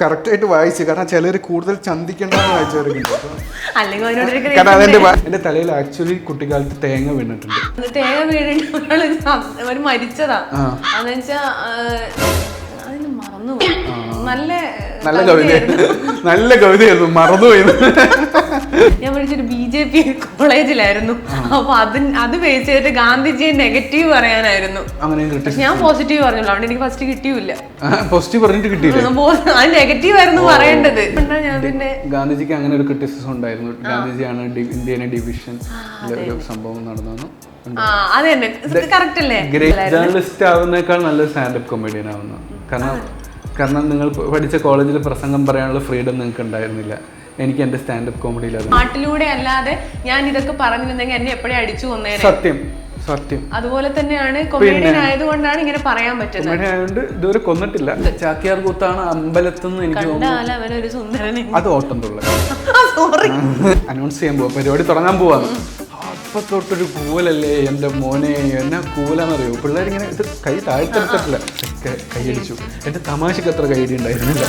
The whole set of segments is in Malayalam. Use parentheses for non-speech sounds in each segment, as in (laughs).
കറക്റ്റ് ആയിട്ട് വായിച്ചു. കാരണം ചിലർ കൂടുതൽ ചന്തിക്കേണ്ടെന്ന് വായിച്ചവരുണ്ട് (laughs) കാരണം അതെന്റെ എന്റെ തലയിൽ ആക്ച്വലി കുട്ടിക്കാലത്ത് തേങ്ങ വീണിട്ടുണ്ട്. തേങ്ങ വീണിട്ട് മരിച്ചതാ. ആ. അതെന്ന് വെച്ചാ ആ, അതിന് മറന്നു പോയി. നല്ല നല്ല കവിതയായിരുന്നു. നല്ല കവിതയായിരുന്നു. മറന്നുപോയി ഞാൻ പഠിച്ചൊരു ബി ജെ പി കോളേജിലായിരുന്നു. അപ്പൊ അത് അത് ബേസ് ചെയ്തിട്ട് ഗാന്ധിജിയെ നെഗറ്റീവ് പറയാനായിരുന്നു. ഞാൻ പോസിറ്റീവ് പറഞ്ഞല്ലോ അവിടെ എനിക്ക് ഫസ്റ്റ് കിട്ടിയില്ല. പോസിറ്റീവ് പറഞ്ഞിട്ട് കിട്ടിയില്ല? അത് നെഗറ്റീവ് ആയിരുന്നു പറയേണ്ടത്. ഞാൻ പിന്നെ ഗാന്ധിജിക്ക് അങ്ങനെ ഒരു ക്രിറ്റിസിസം ഉണ്ടായിരുന്നു. ഗാന്ധിജിയാണ് ഇന്ത്യയിലെ ഡിവിഷൻ ഒരു സംഭവം നടന്നു അത് കറക്റ്റ് അല്ലേ? ജേർണലിസ്റ്റ് ആവുന്നേക്കാൾ നല്ല സ്റ്റാൻഡപ്പ് കൊമേഡിയൻ ആവുന്നു കാരണം കാരണം നിങ്ങൾ പഠിച്ച കോളേജിൽ പ്രസംഗം പറയാനുള്ള ഫ്രീഡം നിങ്ങൾക്ക് ഉണ്ടായിരുന്നില്ല. എനിക്ക് എന്റെ സ്റ്റാൻഡപ്പ് കോമഡിയിൽ നാട്ടിലൂടെ പാട്ടിലൂടെ അല്ലാതെ ഞാൻ ഇതൊക്കെ പറഞ്ഞിരുന്നെങ്കിൽ എന്നെ എപ്പോഴും അടിച്ചു കൊന്നേനെ? സത്യം സത്യം. അതുപോലെ തന്നെയാണ് കൊമേഡിയൻ ആയതുകൊണ്ടാണ് ഇങ്ങനെ പറയാൻ പറ്റുന്നത്. കൊമേഡിയൻ ആയതുകൊണ്ട് ഇതുവരെ കൊന്നിട്ടില്ല. ചാക്യാർ കൂത്താണ് അമ്പലത്തുനിന്ന് എനിക്ക് തോന്നുന്നു അത് ഓട്ടം തുള്ള സോറി അനൗൺസ് ചെയ്യാൻ പോവാ. പരിപാടി തുടങ്ങാൻ പോവാണ് അപ്പൊ തൊട്ടൊരു കൂലല്ലേ എന്റെ മോനെ? എന്നാ കൂലാന്നറിയോ പിള്ളേരിങ്ങനെ ഇത് കൈ താഴ്ത്തെടുത്തിട്ടില്ല ക- കൈയടിച്ചു. എന്റെ തമാശക്ക് അത്ര കൈയടി ഉണ്ടായിരുന്നില്ല.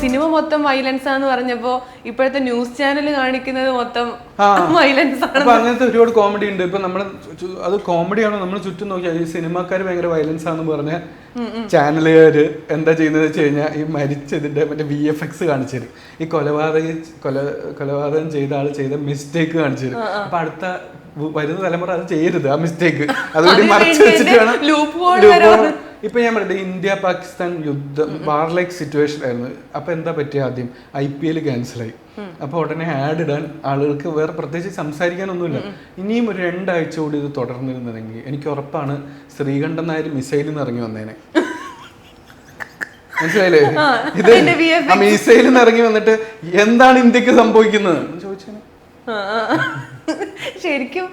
സിനിമ മൊത്തം വയലൻസ് ആന്ന് പറഞ്ഞപ്പോ ഇപ്പോഴത്തെ ന്യൂസ് ചാനൽ കാണിക്കുന്നത് മൊത്തം. വയലൻസ് ആണ് അങ്ങനത്തെ ഒരുപാട് കോമഡി ഉണ്ട്. ഇപ്പൊ നമ്മൾ അത് കോമഡി ആണോ? നമ്മൾ ചുറ്റും നോക്കിയാൽ ഈ സിനിമാക്കാർ ഭയങ്കര വയലൻസ് ആണെന്ന് പറഞ്ഞ ചാനലുകാര് എന്താ ചെയ്യുന്നത് വെച്ച് കഴിഞ്ഞാൽ ഈ മരിച്ചതിന്റെ മറ്റേ വി എഫ് എക്സ് കാണിച്ചു ഈ കൊലപാതക കൊല കൊലപാതകം ചെയ്ത ആൾ ചെയ്ത മിസ്റ്റേക്ക് കാണിച്ചു അപ്പൊ അടുത്ത വരുന്ന തലമുറ അത് ചെയ്യരുത് ആ മിസ്റ്റേക്ക് അതുകൊണ്ട് മറച്ചു വെച്ചിട്ട് വേണം ഇപ്പൊ ഞാൻ പറയട്ടെ ഇന്ത്യ പാകിസ്ഥാൻ യുദ്ധം വാർ ലൈക്ക് സിറ്റുവേഷൻ ആയിരുന്നു. അപ്പൊ എന്താ പറ്റിയ ആദ്യം? ഐ പി എൽ ക്യാൻസലായി അപ്പൊ ഉടനെ ആഡ് ഇടാൻ ആളുകൾക്ക് വേറെ പ്രത്യേകിച്ച് സംസാരിക്കാനൊന്നുമില്ല. ഇനിയും ഒരു രണ്ടാഴ്ച കൂടി ഇത് തുടർന്നിരുന്നതെങ്കിൽ എനിക്ക് ഉറപ്പാണ് ശ്രീകണ്ഠൻ നായർ മിസൈലിൽ നിന്ന് ഇറങ്ങി വന്നേനെ. (laughs) മനസ്സിലായില്ലേ? ഇത് മിസൈലിൽ നിന്ന് ഇറങ്ങി വന്നിട്ട് എന്താണ് ഇന്ത്യയ്ക്ക് സംഭവിക്കുന്നത്? ചോദിച്ചേനെ. ശരിക്കും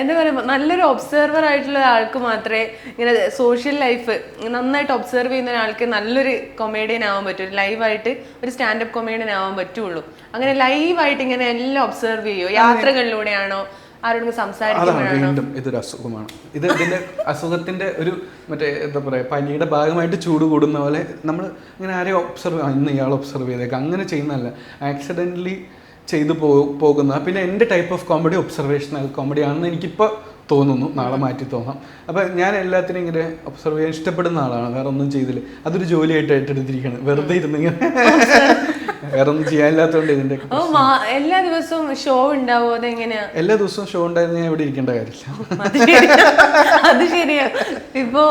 എന്താ പറയുക നല്ലൊരു ഒബ്സർവർ ആയിട്ടുള്ള ഒരാൾക്ക് മാത്രമേ ഇങ്ങനെ സോഷ്യൽ ലൈഫ് നന്നായിട്ട് ഒബ്സർവ് ചെയ്യുന്ന ഒരാൾക്ക് നല്ലൊരു കൊമേഡിയൻ ആവാൻ പറ്റും. ലൈവായിട്ട് ഒരു സ്റ്റാൻഡപ്പ് കൊമേഡിയൻ ആവാൻ പറ്റുള്ളൂ. അങ്ങനെ ലൈവായിട്ട് ഇങ്ങനെ എല്ലാം ഒബ്സർവ് ചെയ്യുമോ യാത്രകളിലൂടെയാണോ? ആരോടും അതാണ് സംസാരിക്കുമ്പോഴാണോ വീണ്ടും ഇതൊരു അസുഖമാണ്. ഇത് ഇതിന്റെ അസുഖത്തിന്റെ ഒരു മറ്റേ എന്താ പറയാ പനിയുടെ ഭാഗമായിട്ട് ചൂട് കൂടുന്ന പോലെ നമ്മൾ ഇങ്ങനെ ആരെയും ഒബ്സർവ് ഇന്ന് ഇയാൾ ഒബ്സർവ് ചെയ്തേക്കാം. അങ്ങനെ ചെയ്യുന്നതല്ല. ആക്സിഡന്റലി ചെയ്തു പോ പോകുന്ന പിന്നെ എന്റെ type of comedy observational comedy ആണെന്ന് എനിക്കിപ്പോൾ തോന്നുന്നു. നാളെ മാറ്റി തോന്നാം. അപ്പം ഞാൻ എല്ലാത്തിനും ഇങ്ങനെ ഒബ്സർവ് ചെയ്യാൻ ഇഷ്ടപ്പെടുന്ന ആളാണ്. വേറെ ഒന്നും ചെയ്തില്ല. അതൊരു ജോലിയായിട്ട് ഏറ്റെടുത്തിരിക്കുകയാണ് വെറുതെ ഇരുന്ന് ഇങ്ങനെ (laughs) വേറെ ഒന്നും ചെയ്യാനില്ലാത്തതുകൊണ്ട് ഇതിന്റെ എല്ലാ ദിവസവും ഷോ ഉണ്ടാവോ അതെങ്ങനെയാ? എല്ലാ ദിവസവും ഷോ ഉണ്ടായിരുന്ന ഞാൻ ഇവിടെ ഇരിക്കേണ്ട കാര്യമില്ല. അത് ശരിയാ. ഇപ്പോ ശരിയാ. ഇപ്പൊ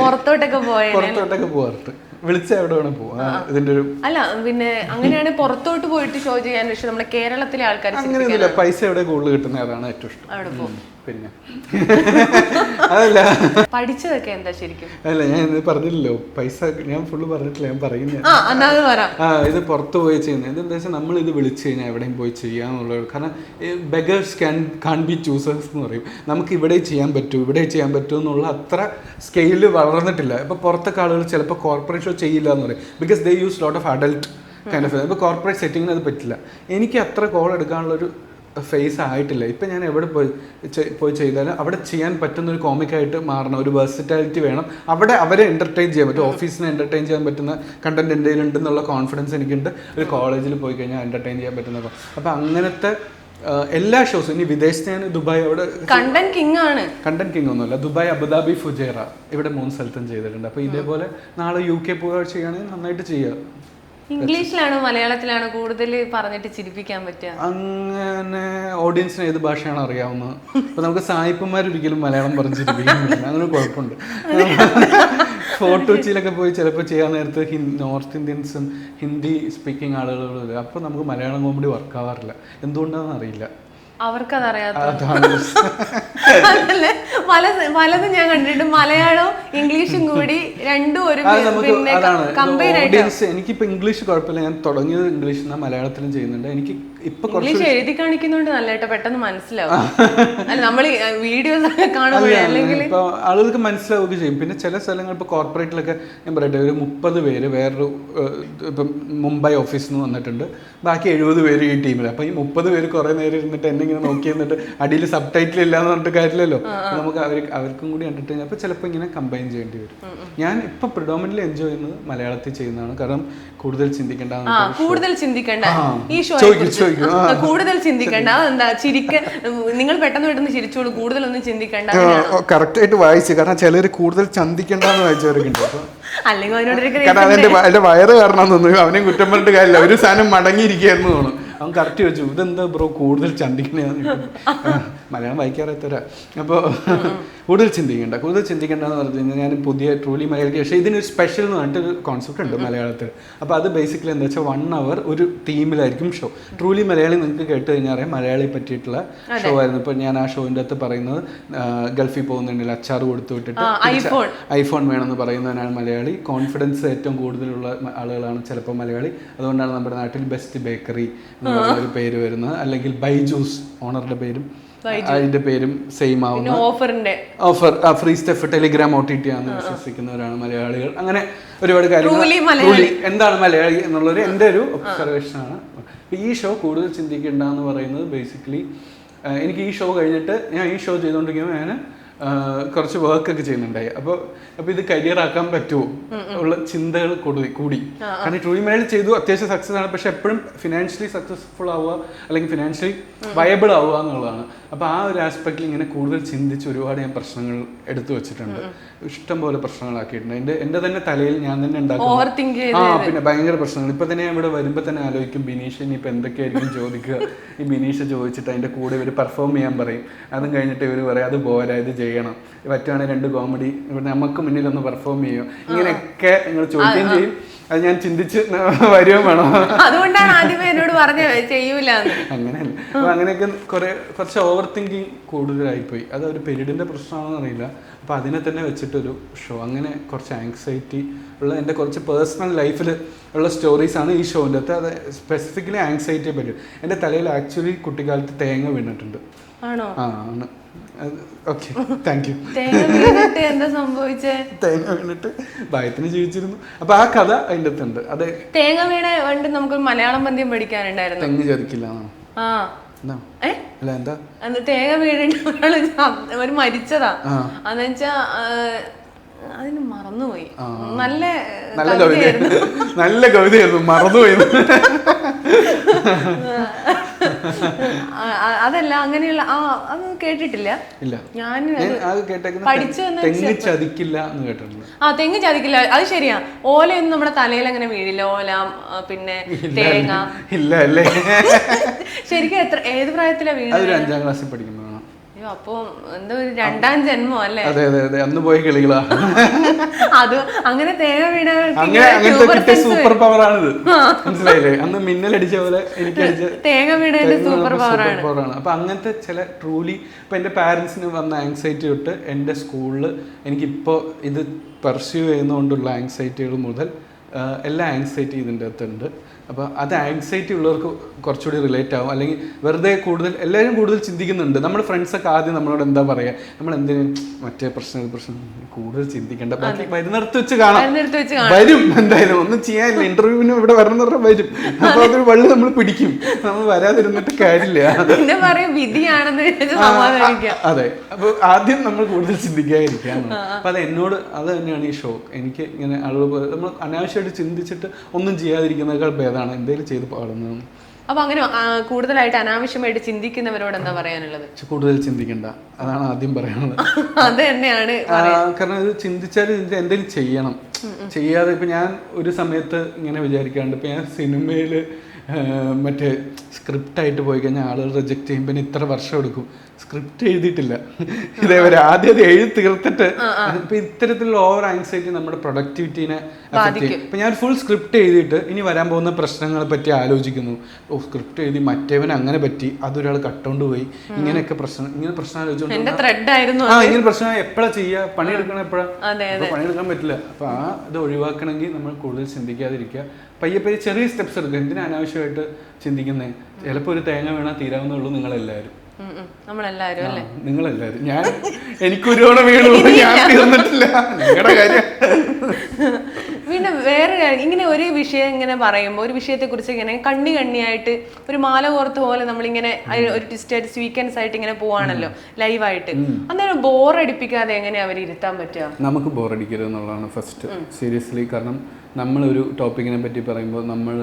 പുറത്തോട്ടൊക്കെ പോയ പുറത്തോട്ടൊക്കെ പോകാറുണ്ട്. വിളിച്ച എവിടെ വേണം പോവാം. ഇതിന്റെ ഒരു അല്ല പിന്നെ അങ്ങനെയാണ് പുറത്തോട്ട് പോയിട്ട് ഷോ ചെയ്യാൻ പക്ഷെ നമ്മുടെ കേരളത്തിലെ ആൾക്കാർ അങ്ങനെയൊന്നുമില്ല. പൈസ എവിടെ കൂടുതൽ കിട്ടുന്ന അതാണ് ഏറ്റവും ഇഷ്ടം. അവിടെ പോകും പിന്നെ. (laughs) അതല്ല. പഠിച്ചതൊക്കെ എന്താ ശരിക്കും? അല്ല ഞാൻ ഇത് പറഞ്ഞില്ലല്ലോ. പൈസ ഞാൻ ഫുള്ള് പറഞ്ഞിട്ടില്ല ഞാൻ പറയുന്നത് ആ ഇത് പുറത്ത് പോയി ചെയ്യുന്നത്. ഇതെന്താ വെച്ചാൽ നമ്മൾ ഇത് വിളിച്ചു കഴിഞ്ഞാൽ എവിടെയും പോയി ചെയ്യാന്നുള്ളത് കാരണം beggars can can't be choosers എന്ന് പറയും. നമുക്ക് ഇവിടെ ചെയ്യാൻ പറ്റൂ ഇവിടെ ചെയ്യാൻ പറ്റൂ എന്നുള്ള അത്ര സ്കെയിൽ വളർന്നിട്ടില്ല. ഇപ്പോൾ പുറത്തൊക്കെ ആളുകൾ ചിലപ്പോൾ കോർപ്പറേറ്റ് ഷോ ചെയ്യില്ല എന്ന് പറയും. Because they use lot of adult kind of ഇപ്പോൾ കോർപ്പറേറ്റ് സെറ്റിങ്ങിന് അത് പറ്റില്ല. എനിക്ക് അത്ര കോൾ എടുക്കാനുള്ളൊരു ഫേസ് ആയിട്ടില്ല. ഇപ്പം ഞാൻ എവിടെ പോയി പോയി ചെയ്താലും അവിടെ ചെയ്യാൻ പറ്റുന്ന ഒരു കോമിക്കായിട്ട് മാറണം. ഒരു വേഴ്സിറ്റാലിറ്റി വേണം. അവിടെ അവരെ എന്റർടൈൻ ചെയ്യാൻ പറ്റും. ഓഫീസിനെ എന്റർടൈൻ ചെയ്യാൻ പറ്റുന്ന കണ്ടന്റ് എന്റെ ഉണ്ടെന്നുള്ള കോൺഫിഡൻസ് എനിക്കുണ്ട്. ഒരു കോളേജിൽ പോയി കഴിഞ്ഞാൽ എന്റർടൈൻ ചെയ്യാൻ പറ്റുന്ന അപ്പം അങ്ങനത്തെ എല്ലാ ഷോസും ഇനി വിദേശത്ത് ഞാൻ ദുബായ് അവിടെ കണ്ടന്റ് കിങ് ആണ്. കണ്ടന്റ് കിങ് ഒന്നുമല്ല. Dubai Abu Dhabi Fujairah. ഇവിടെ മൂന്ന് സ്ഥലത്തും ചെയ്തിട്ടുണ്ട്. അപ്പോൾ ഇതേപോലെ നാളെ യു കെ പോവുക ചെയ്യുകയാണെങ്കിൽ നന്നായിട്ട് ചെയ്യുക ഇംഗ്ലീഷിലാണോ മലയാളത്തിലാണോ കൂടുതൽ പറഞ്ഞിട്ട് ചിരിപ്പിക്കാൻ പറ്റുക? അങ്ങനെ ഓഡിയൻസിന് ഏത് ഭാഷയാണ് അറിയാവുന്നത്. അപ്പൊ നമുക്ക് സായിപ്പന്മാർ ഒരിക്കലും മലയാളം പറഞ്ഞിരിപ്പിക്കാൻ പറ്റില്ല അങ്ങനെ കുഴപ്പമുണ്ട്. ഫോർട്ട് കൊച്ചിയിലൊക്കെ പോയി ചിലപ്പോൾ ചെയ്യാൻ നേരത്ത് നോർത്ത് ഇന്ത്യൻസും ഹിന്ദി സ്പീക്കിംഗ് ആളുകളും അപ്പോൾ നമുക്ക് മലയാളം കോമഡി വർക്ക് ആവാറില്ല. എന്തുകൊണ്ടാണെന്ന് അറിയില്ല. അവർക്കതറിയാത്ത അതല്ലേ? പല പലതും ഞാൻ കണ്ടിട്ടുണ്ട്. മലയാളവും ഇംഗ്ലീഷും കൂടി രണ്ടും ഒരു കമ്പൈൻ ആയിട്ട് എനിക്കിപ്പോ ഇംഗ്ലീഷ് കുഴപ്പമില്ല. ഞാൻ തുടങ്ങിയത് ഇംഗ്ലീഷ് മലയാളത്തിലും ചെയ്യുന്നുണ്ട്. എനിക്ക് ഇംഗ്ലീഷ് എഴുതി കാണിക്കുന്നോണ്ട് നല്ലതായിട്ട് പെട്ടെന്ന് മനസ്സിലാവും. (laughs) നമ്മൾ വീഡിയോസ് ആളുകൾക്ക് മനസ്സിലാവുകയൊക്കെ ചെയ്യും. പിന്നെ ചില സ്ഥലങ്ങൾ ഇപ്പൊ കോർപ്പറേറ്റിലൊക്കെ ഞാൻ പറയട്ടെ ഒരു മുപ്പത് പേര് വേറൊരു ഇപ്പം മുംബൈ ഓഫീസിൽ നിന്ന് വന്നിട്ടുണ്ട്. ബാക്കി എഴുപത് പേര് ഈ ടീമിൽ അപ്പൊ ഈ മുപ്പത് പേര് കുറെ നേരം ഇരുന്നിട്ട് എന്നെ ഇങ്ങനെ നോക്കി നിന്നിട്ട് അടിയിൽ സബ് ടൈറ്റിൽ ഇല്ല എന്ന് പറഞ്ഞിട്ട് കാര്യമില്ലല്ലോ. നമുക്ക് അവർ അവർക്കും കൂടി എന്റർടൈൻ അപ്പൊ ചിലപ്പോൾ ഇങ്ങനെ കമ്പൈൻ ചെയ്യേണ്ടി വരും. ഞാൻ ഇപ്പൊ പ്രിഡോമിനലി എൻജോയ് ചെയ്യുന്നത് മലയാളത്തിൽ ചെയ്യുന്നതാണ്. കാരണം കൂടുതൽ ചിന്തിക്കേണ്ട കൂടുതൽ ചിന്തിക്കേണ്ട ഈ ഷോ ചോദിക്കൂ. കൂടുതൽ ചിന്തിക്കണ്ട. അതെന്താ ചിരിക്ക നിങ്ങൾ പെട്ടെന്ന് പെട്ടെന്ന് ചിരിച്ചോളൂ കൂടുതലൊന്നും ചിന്തിക്കണ്ട. കറക്റ്റ് ആയിട്ട് വായിച്ചു. കാരണം ചിലർ കൂടുതൽ ചന്തിക്കണ്ടെന്ന് വായിച്ചവരൊക്കെ അല്ലെങ്കിൽ കാരണം അതെന്റെ വയറ് കാരണം തോന്നുന്നു അവനെ കുറ്റം പറഞ്ഞിട്ട് കാര്യമില്ല. ഒരു സാധനം മടങ്ങിയിരിക്കുകയായിരുന്നു തോന്നുന്നു. അവൻ കറക്റ്റ് ചോദിച്ചു ഇതെന്താ ബ്രോ കൂടുതൽ ചന്തിക്കണേ? മലയാളം വായിക്കാറത്തരാ അപ്പോൾ കൂടുതൽ ചിന്തിക്കേണ്ട. കൂടുതൽ ചിന്തിക്കേണ്ട എന്ന് പറഞ്ഞു കഴിഞ്ഞാൽ ഞാൻ പുതിയ ട്രൂലി മലയാളി പക്ഷേ ഇതിനൊരു സ്പെഷ്യൽ എന്ന് പറഞ്ഞിട്ട് കോൺസെപ്റ്റ് ഉണ്ട് മലയാളത്തിൽ. അപ്പോൾ അത് ബേസിക്കലി എന്താ വെച്ചാൽ വൺ അവർ ഒരു തീമിലായിരിക്കും ഷോ ട്രൂലി മലയാളി നിങ്ങൾക്ക് കേട്ട് കഴിഞ്ഞാൽ അറിയാം മലയാളിയെ പറ്റിയിട്ടുള്ള ഷോ ആയിരുന്നു. ഇപ്പോൾ ഞാൻ ആ ഷോയിന്റെ അകത്ത് പറയുന്നത് ഗൾഫിൽ പോകുന്നുണ്ടെങ്കിൽ അച്ചാർ കൊടുത്തു വിട്ടിട്ട് ഐഫോൺ. ഐഫോൺ വേണമെന്ന് പറയുന്നവനാണ് മലയാളി. കോൺഫിഡൻസ് ഏറ്റവും കൂടുതലുള്ള ആളുകളാണ് ചിലപ്പോൾ മലയാളി. അതുകൊണ്ടാണ് നമ്മുടെ നാട്ടിൽ ബെസ്റ്റ് ബേക്കറി എന്ന് ഒരു പേര് വരുന്നത്. അല്ലെങ്കിൽ ബൈജൂസ് ഓണറുടെ പേരും. അതിന്റെ പേരും സെയിം ആവുന്ന ഓഫറിന്റെ offer free stuff Telegram O T T ആണെന്ന് വിശ്വസിക്കുന്നവരാണ് മലയാളികൾ. അങ്ങനെ ഒരുപാട് കാര്യങ്ങൾ. എന്താണ് മലയാളി എന്നുള്ളൊരു എന്റെ ഒരു ഒബ്സർവേഷൻ ആണ്. ഈ ഷോ കൂടുതൽ ചിന്തിക്കേണ്ട എന്ന് പറയുന്നത് ബേസിക്കലി എനിക്ക് ഈ ഷോ കഴിഞ്ഞിട്ട് ഞാൻ ഈ ഷോ ചെയ്തുകൊണ്ടിരിക്കുമ്പോൾ ഞാൻ കുറച്ച് വർക്ക് ഒക്കെ ചെയ്യുന്നുണ്ടായി. അപ്പോൾ അപ്പോൾ ഇത് കരിയർ ആക്കാൻ പറ്റുമോ? ഉള്ള ചിന്തകൾ കൂടി കൂടി. കാരണം ട്രൂലി മലയാളി ചെയ്തു അത്യാവശ്യം സക്സസ് ആണ്. പക്ഷെ എപ്പോഴും ഫിനാൻഷ്യലി സക്സസ്ഫുൾ ആവുക അല്ലെങ്കിൽ ഫിനാൻഷ്യലി വയബിൾ ആവുക എന്നുള്ളതാണ്. അപ്പോൾ ആ ഒരു ആസ്പെക്റ്റിൽ ഇങ്ങനെ കൂടുതൽ ചിന്തിച്ച് ഒരുപാട് ഞാൻ പ്രശ്നങ്ങൾ എടുത്തു വെച്ചിട്ടുണ്ട്. ഇഷ്ടം പോലെ പ്രശ്നങ്ങളാക്കിയിട്ടുണ്ട്. എന്റെ എന്റെ തന്നെ തലയിൽ ഞാൻ തന്നെ ഉണ്ടാക്കും ആ പിന്നെ ഭയങ്കര പ്രശ്നങ്ങൾ. ഇപ്പൊ തന്നെ ഞാൻ ഇവിടെ വരുമ്പോ തന്നെ ആലോചിക്കും ബിനീഷ് ഇനി ഇപ്പൊ എന്തൊക്കെയായിരിക്കും ചോദിക്കുക? ഈ ബിനീഷ് ചോദിച്ചിട്ട് അതിന്റെ കൂടെ ഇവർ പെർഫോം ചെയ്യാൻ പറയും. അതും കഴിഞ്ഞിട്ട് ഇവർ പറയും അത് പോരാ ഇത് ചെയ്യണം. പറ്റുവാണെങ്കിൽ രണ്ട് കോമഡി ഇവിടെ നമുക്ക് മുന്നിൽ ഒന്ന് പെർഫോം ചെയ്യും. ഇങ്ങനെയൊക്കെ നിങ്ങൾ ചോദ്യം ചെയ്യും. അത് ഞാൻ ചിന്തിച്ച് വരുകയും വേണം. അതുകൊണ്ടാണ് ആദ്യമേ എന്നോട് പറഞ്ഞ ചെയ്യൂല അങ്ങനെയല്ല. അപ്പൊ അങ്ങനെയൊക്കെ കുറെ കുറച്ച് ഓവർ തിങ്കിങ് കൂടുതലായിപ്പോയി അത് ഒരു പെരീഡിന്റെ പ്രശ്നമാണെന്ന് അറിയില്ല. അപ്പൊ അതിനെ തന്നെ വെച്ചിട്ടൊരു ഷോ അങ്ങനെ കുറച്ച് ആങ്സൈറ്റി ഉള്ള എന്റെ കുറച്ച് പേഴ്സണൽ ലൈഫിൽ ഉള്ള സ്റ്റോറീസ് ആണ് ഈ ഷോന്റെ അകത്ത്. അത് സ്പെസിഫിക്കലി ആങ്സൈറ്റിയെ പറ്റി. എന്റെ തലയിൽ ആക്ച്വലി കുട്ടിക്കാലത്ത് തേങ്ങ വീണിട്ടുണ്ട്. ആണോ? ആ ആണ്. ഓക്കെ താങ്ക് യു തേങ്ങ വീണിട്ട് എന്താ സംഭവിച്ചേ? തേങ്ങ വീണിട്ട് ഭയത്തിന് ജീവിച്ചിരുന്നു. അപ്പൊ ആ കഥ അതിന്റെ അകത്തുണ്ട്. അത് തേങ്ങ വീണ പണ്ട് നമുക്ക് മലയാളം പദ്യം പഠിക്കാനുണ്ടായിരുന്നു. തെങ്ങ് ചതിക്കില്ല. ആ. അല്ല എന്താ? അന്ന് തേങ്ങ വീണിട്ട് ഒരാൾ ഒരു മരിച്ചതാ. എന്നുവെച്ചാ അതിന് മറന്നുപോയി. നല്ല നല്ല കവിതയായിരുന്നു. നല്ല കവിതയായിരുന്നു. മറന്നുപോയി. അതല്ല അങ്ങനെയുള്ള ആ അത് കേട്ടിട്ടില്ല. ഇല്ല. ഞാൻ തെങ്ങ് ചതിക്കില്ല എന്ന് കേട്ടിട്ടുണ്ട്. ആ തെങ്ങ് ചതിക്കില്ല. അത് ശരിയാ. ഓലയൊന്നും നമ്മുടെ തലയിൽ അങ്ങനെ വീഴില്ല. ഓല പിന്നെ തേങ്ങ. ഇല്ല. അല്ലേ? (laughs) ശരിക്കും എത്ര ഏത് പ്രായത്തിലാ വീഴുന്നത്? അഞ്ചാം ക്ലാസ്സിൽ പഠിക്കുമ്പോഴാണ്. രണ്ടാം ജന്മം അല്ലേ? അതെ അതെ അതെ. അന്ന് പോയ കളികളാ. (laughs) അത് അങ്ങനെ തേങ്ങ വീണ അങ്ങനെ അങ്ങനത്തെ കിട്ടിയ സൂപ്പർ പവർ ആണിത് മനസ്സിലായില്ലേ? അന്ന് മിന്നലടിച്ച പോലെ എനിക്ക് (laughs) തേങ്ങ സൂപ്പർ പവർ ആണ് അപ്പൊ അങ്ങനത്തെ ചില ട്രൂലി ഇപ്പൊ എന്റെ പാരന്റ്സിന് വന്ന ആങ്സൈറ്റി തൊട്ട് എന്റെ സ്കൂളിൽ എനിക്കിപ്പോ ഇത് പെർസ്യൂ ചെയ്യുന്നതുകൊണ്ടുള്ള ആങ്സൈറ്റികൾ മുതൽ എല്ലാ ആങ്സൈറ്റി ഇതിന്റെ അകത്തുണ്ട് അപ്പോൾ അത് ആങ്സൈറ്റി ഉള്ളവർക്ക് കുറച്ചുകൂടി റിലേറ്റ് ആവും. അല്ലെങ്കിൽ വെറുതെ കൂടുതൽ എല്ലാവരും കൂടുതൽ ചിന്തിക്കുന്നുണ്ട്. നമ്മുടെ ഫ്രണ്ട്സൊക്കെ ആദ്യം നമ്മളോട് എന്താ പറയുക നമ്മൾ എന്തിനും മറ്റേ പ്രശ്നം പ്രശ്നം കൂടുതൽ ചിന്തിക്കേണ്ട. ബാക്കി വരുന്നിടത്ത് വെച്ച് കാണാം. വരും. എന്തായാലും ഒന്നും ചെയ്യാനില്ല. ഇന്റർവ്യൂവിന് ഇവിടെ വരണം പറഞ്ഞാൽ വരും അപ്പോൾ അതൊരു വള്ളി നമ്മൾ പിടിക്കും. നമ്മൾ വരാതിരുന്നിട്ട് കാര്യമില്ല. അതെ. അപ്പോൾ ആദ്യം നമ്മൾ കൂടുതൽ ചിന്തിക്കാതിരിക്കാം അപ്പൊ അത് എന്നോട് അത് തന്നെയാണ് ഈ ഷോക്ക് എനിക്ക് ഇങ്ങനെ ആളുകൾ നമ്മൾ അനാവശ്യമായിട്ട് ചിന്തിച്ചിട്ട് ഒന്നും ചെയ്യാതിരിക്കുന്നതിനേക്കാൾ ഭേദമാണ് എന്തെങ്കിലും ചെയ്ത് പാടുന്നത് അപ്പൊ അങ്ങനെ കൂടുതലായിട്ട് അനാവശ്യമായിട്ട് ചിന്തിക്കുന്നവരോട് എന്താ പറയാനുള്ളത്? കൂടുതൽ ചിന്തിക്കണ്ട. അതാണ് ആദ്യം പറയാനുള്ളത്. (laughs) അത് തന്നെയാണ് കാരണം ഇത് ചിന്തിച്ചാൽ എന്തെങ്കിലും ചെയ്യണം. ചെയ്യാതെ ഇപ്പൊ ഞാൻ ഒരു സമയത്ത് ഇങ്ങനെ വിചാരിക്കാണ്ട് ഇപ്പൊ ഞാൻ സിനിമയിൽ മറ്റേ സ്ക്രിപ്റ്റ് ആയിട്ട് പോയി കഴിഞ്ഞാൽ ആളുകൾ റിജക്ട് ചെയ്യുമ്പോൾ ഇത്ര വർഷം എടുക്കും. സ്ക്രിപ്റ്റ് എഴുതിയിട്ടില്ല. ഇതേവരെ ആദ്യം അത് എഴുതി തീർത്തിട്ട് ഇപ്പൊ ഇത്തരത്തിലുള്ള ഓവർ ആൻസൈറ്റി നമ്മുടെ പ്രൊഡക്ടിവിറ്റീനെ അഫക്ട് ചെയ്യും. ഇപ്പൊ ഞാൻ ഫുൾ സ്ക്രിപ്റ്റ് എഴുതിയിട്ട് ഇനി വരാൻ പോകുന്ന പ്രശ്നങ്ങളെ പറ്റി ആലോചിക്കുന്നു. ഓ സ്ക്രിപ്റ്റ് എഴുതി മറ്റേവൻ അങ്ങനെ പറ്റി അതൊരാൾ കട്ടോണ്ട് പോയി. ഇങ്ങനെയൊക്കെ പ്രശ്നം ഇങ്ങനെ പ്രശ്നം ആലോചിച്ചോണ്ട് ആയിരുന്നു ആ ഇങ്ങനെ പ്രശ്നം എപ്പോഴാ ചെയ്യുക പണിയെടുക്കണം എപ്പോഴാ? പണിയെടുക്കാൻ പറ്റില്ല. അപ്പൊ ആ ഇത് ഒഴിവാക്കണമെങ്കിൽ നമ്മൾ കൂടുതൽ ചിന്തിക്കാതിരിക്കുക. പയ്യെ പയ്യെ ചെറിയ സ്റ്റെപ്സ് എടുക്കുക. എന്തിനാ അനാവശ്യമായിട്ട് ചിന്തിക്കുന്നത് ചിലപ്പോൾ ഒരു തേങ്ങ വീണാൽ തീരാവുന്നുള്ളൂ നിങ്ങളെല്ലാവരും. നമ്മളെല്ലാരും അല്ലേ? നിങ്ങളെല്ലാരും ഞാൻ എനിക്കൊരു തവണ ഞാൻ തീർന്നിട്ടില്ല. നിങ്ങളുടെ കാര്യം. പിന്നെ വേറെ ഇങ്ങനെ ഒരു വിഷയം ഇങ്ങനെ പറയുമ്പോൾ ഒരു വിഷയത്തെ കുറിച്ച് ഇങ്ങനെ കണ്ണി കണ്ണിയായിട്ട് ഒരു മാല കോർത്ത് പോലെ നമ്മളിങ്ങനെ ഒരു ട്വിസ്റ്റ് സ്വീക്കൻസ് ആയിട്ട് ഇങ്ങനെ പോവാണല്ലോ ലൈവായിട്ട് അന്നേരം ബോറടിപ്പിക്കാതെ എങ്ങനെ അവരെ ഇരുത്താൻ പറ്റുക? നമുക്ക് ബോറടിക്കരുത് എന്നുള്ളതാണ് ഫസ്റ്റ് സീരിയസ്ലി കാരണം നമ്മളൊരു ടോപ്പിക്കിനെ പറ്റി പറയുമ്പോൾ നമ്മൾ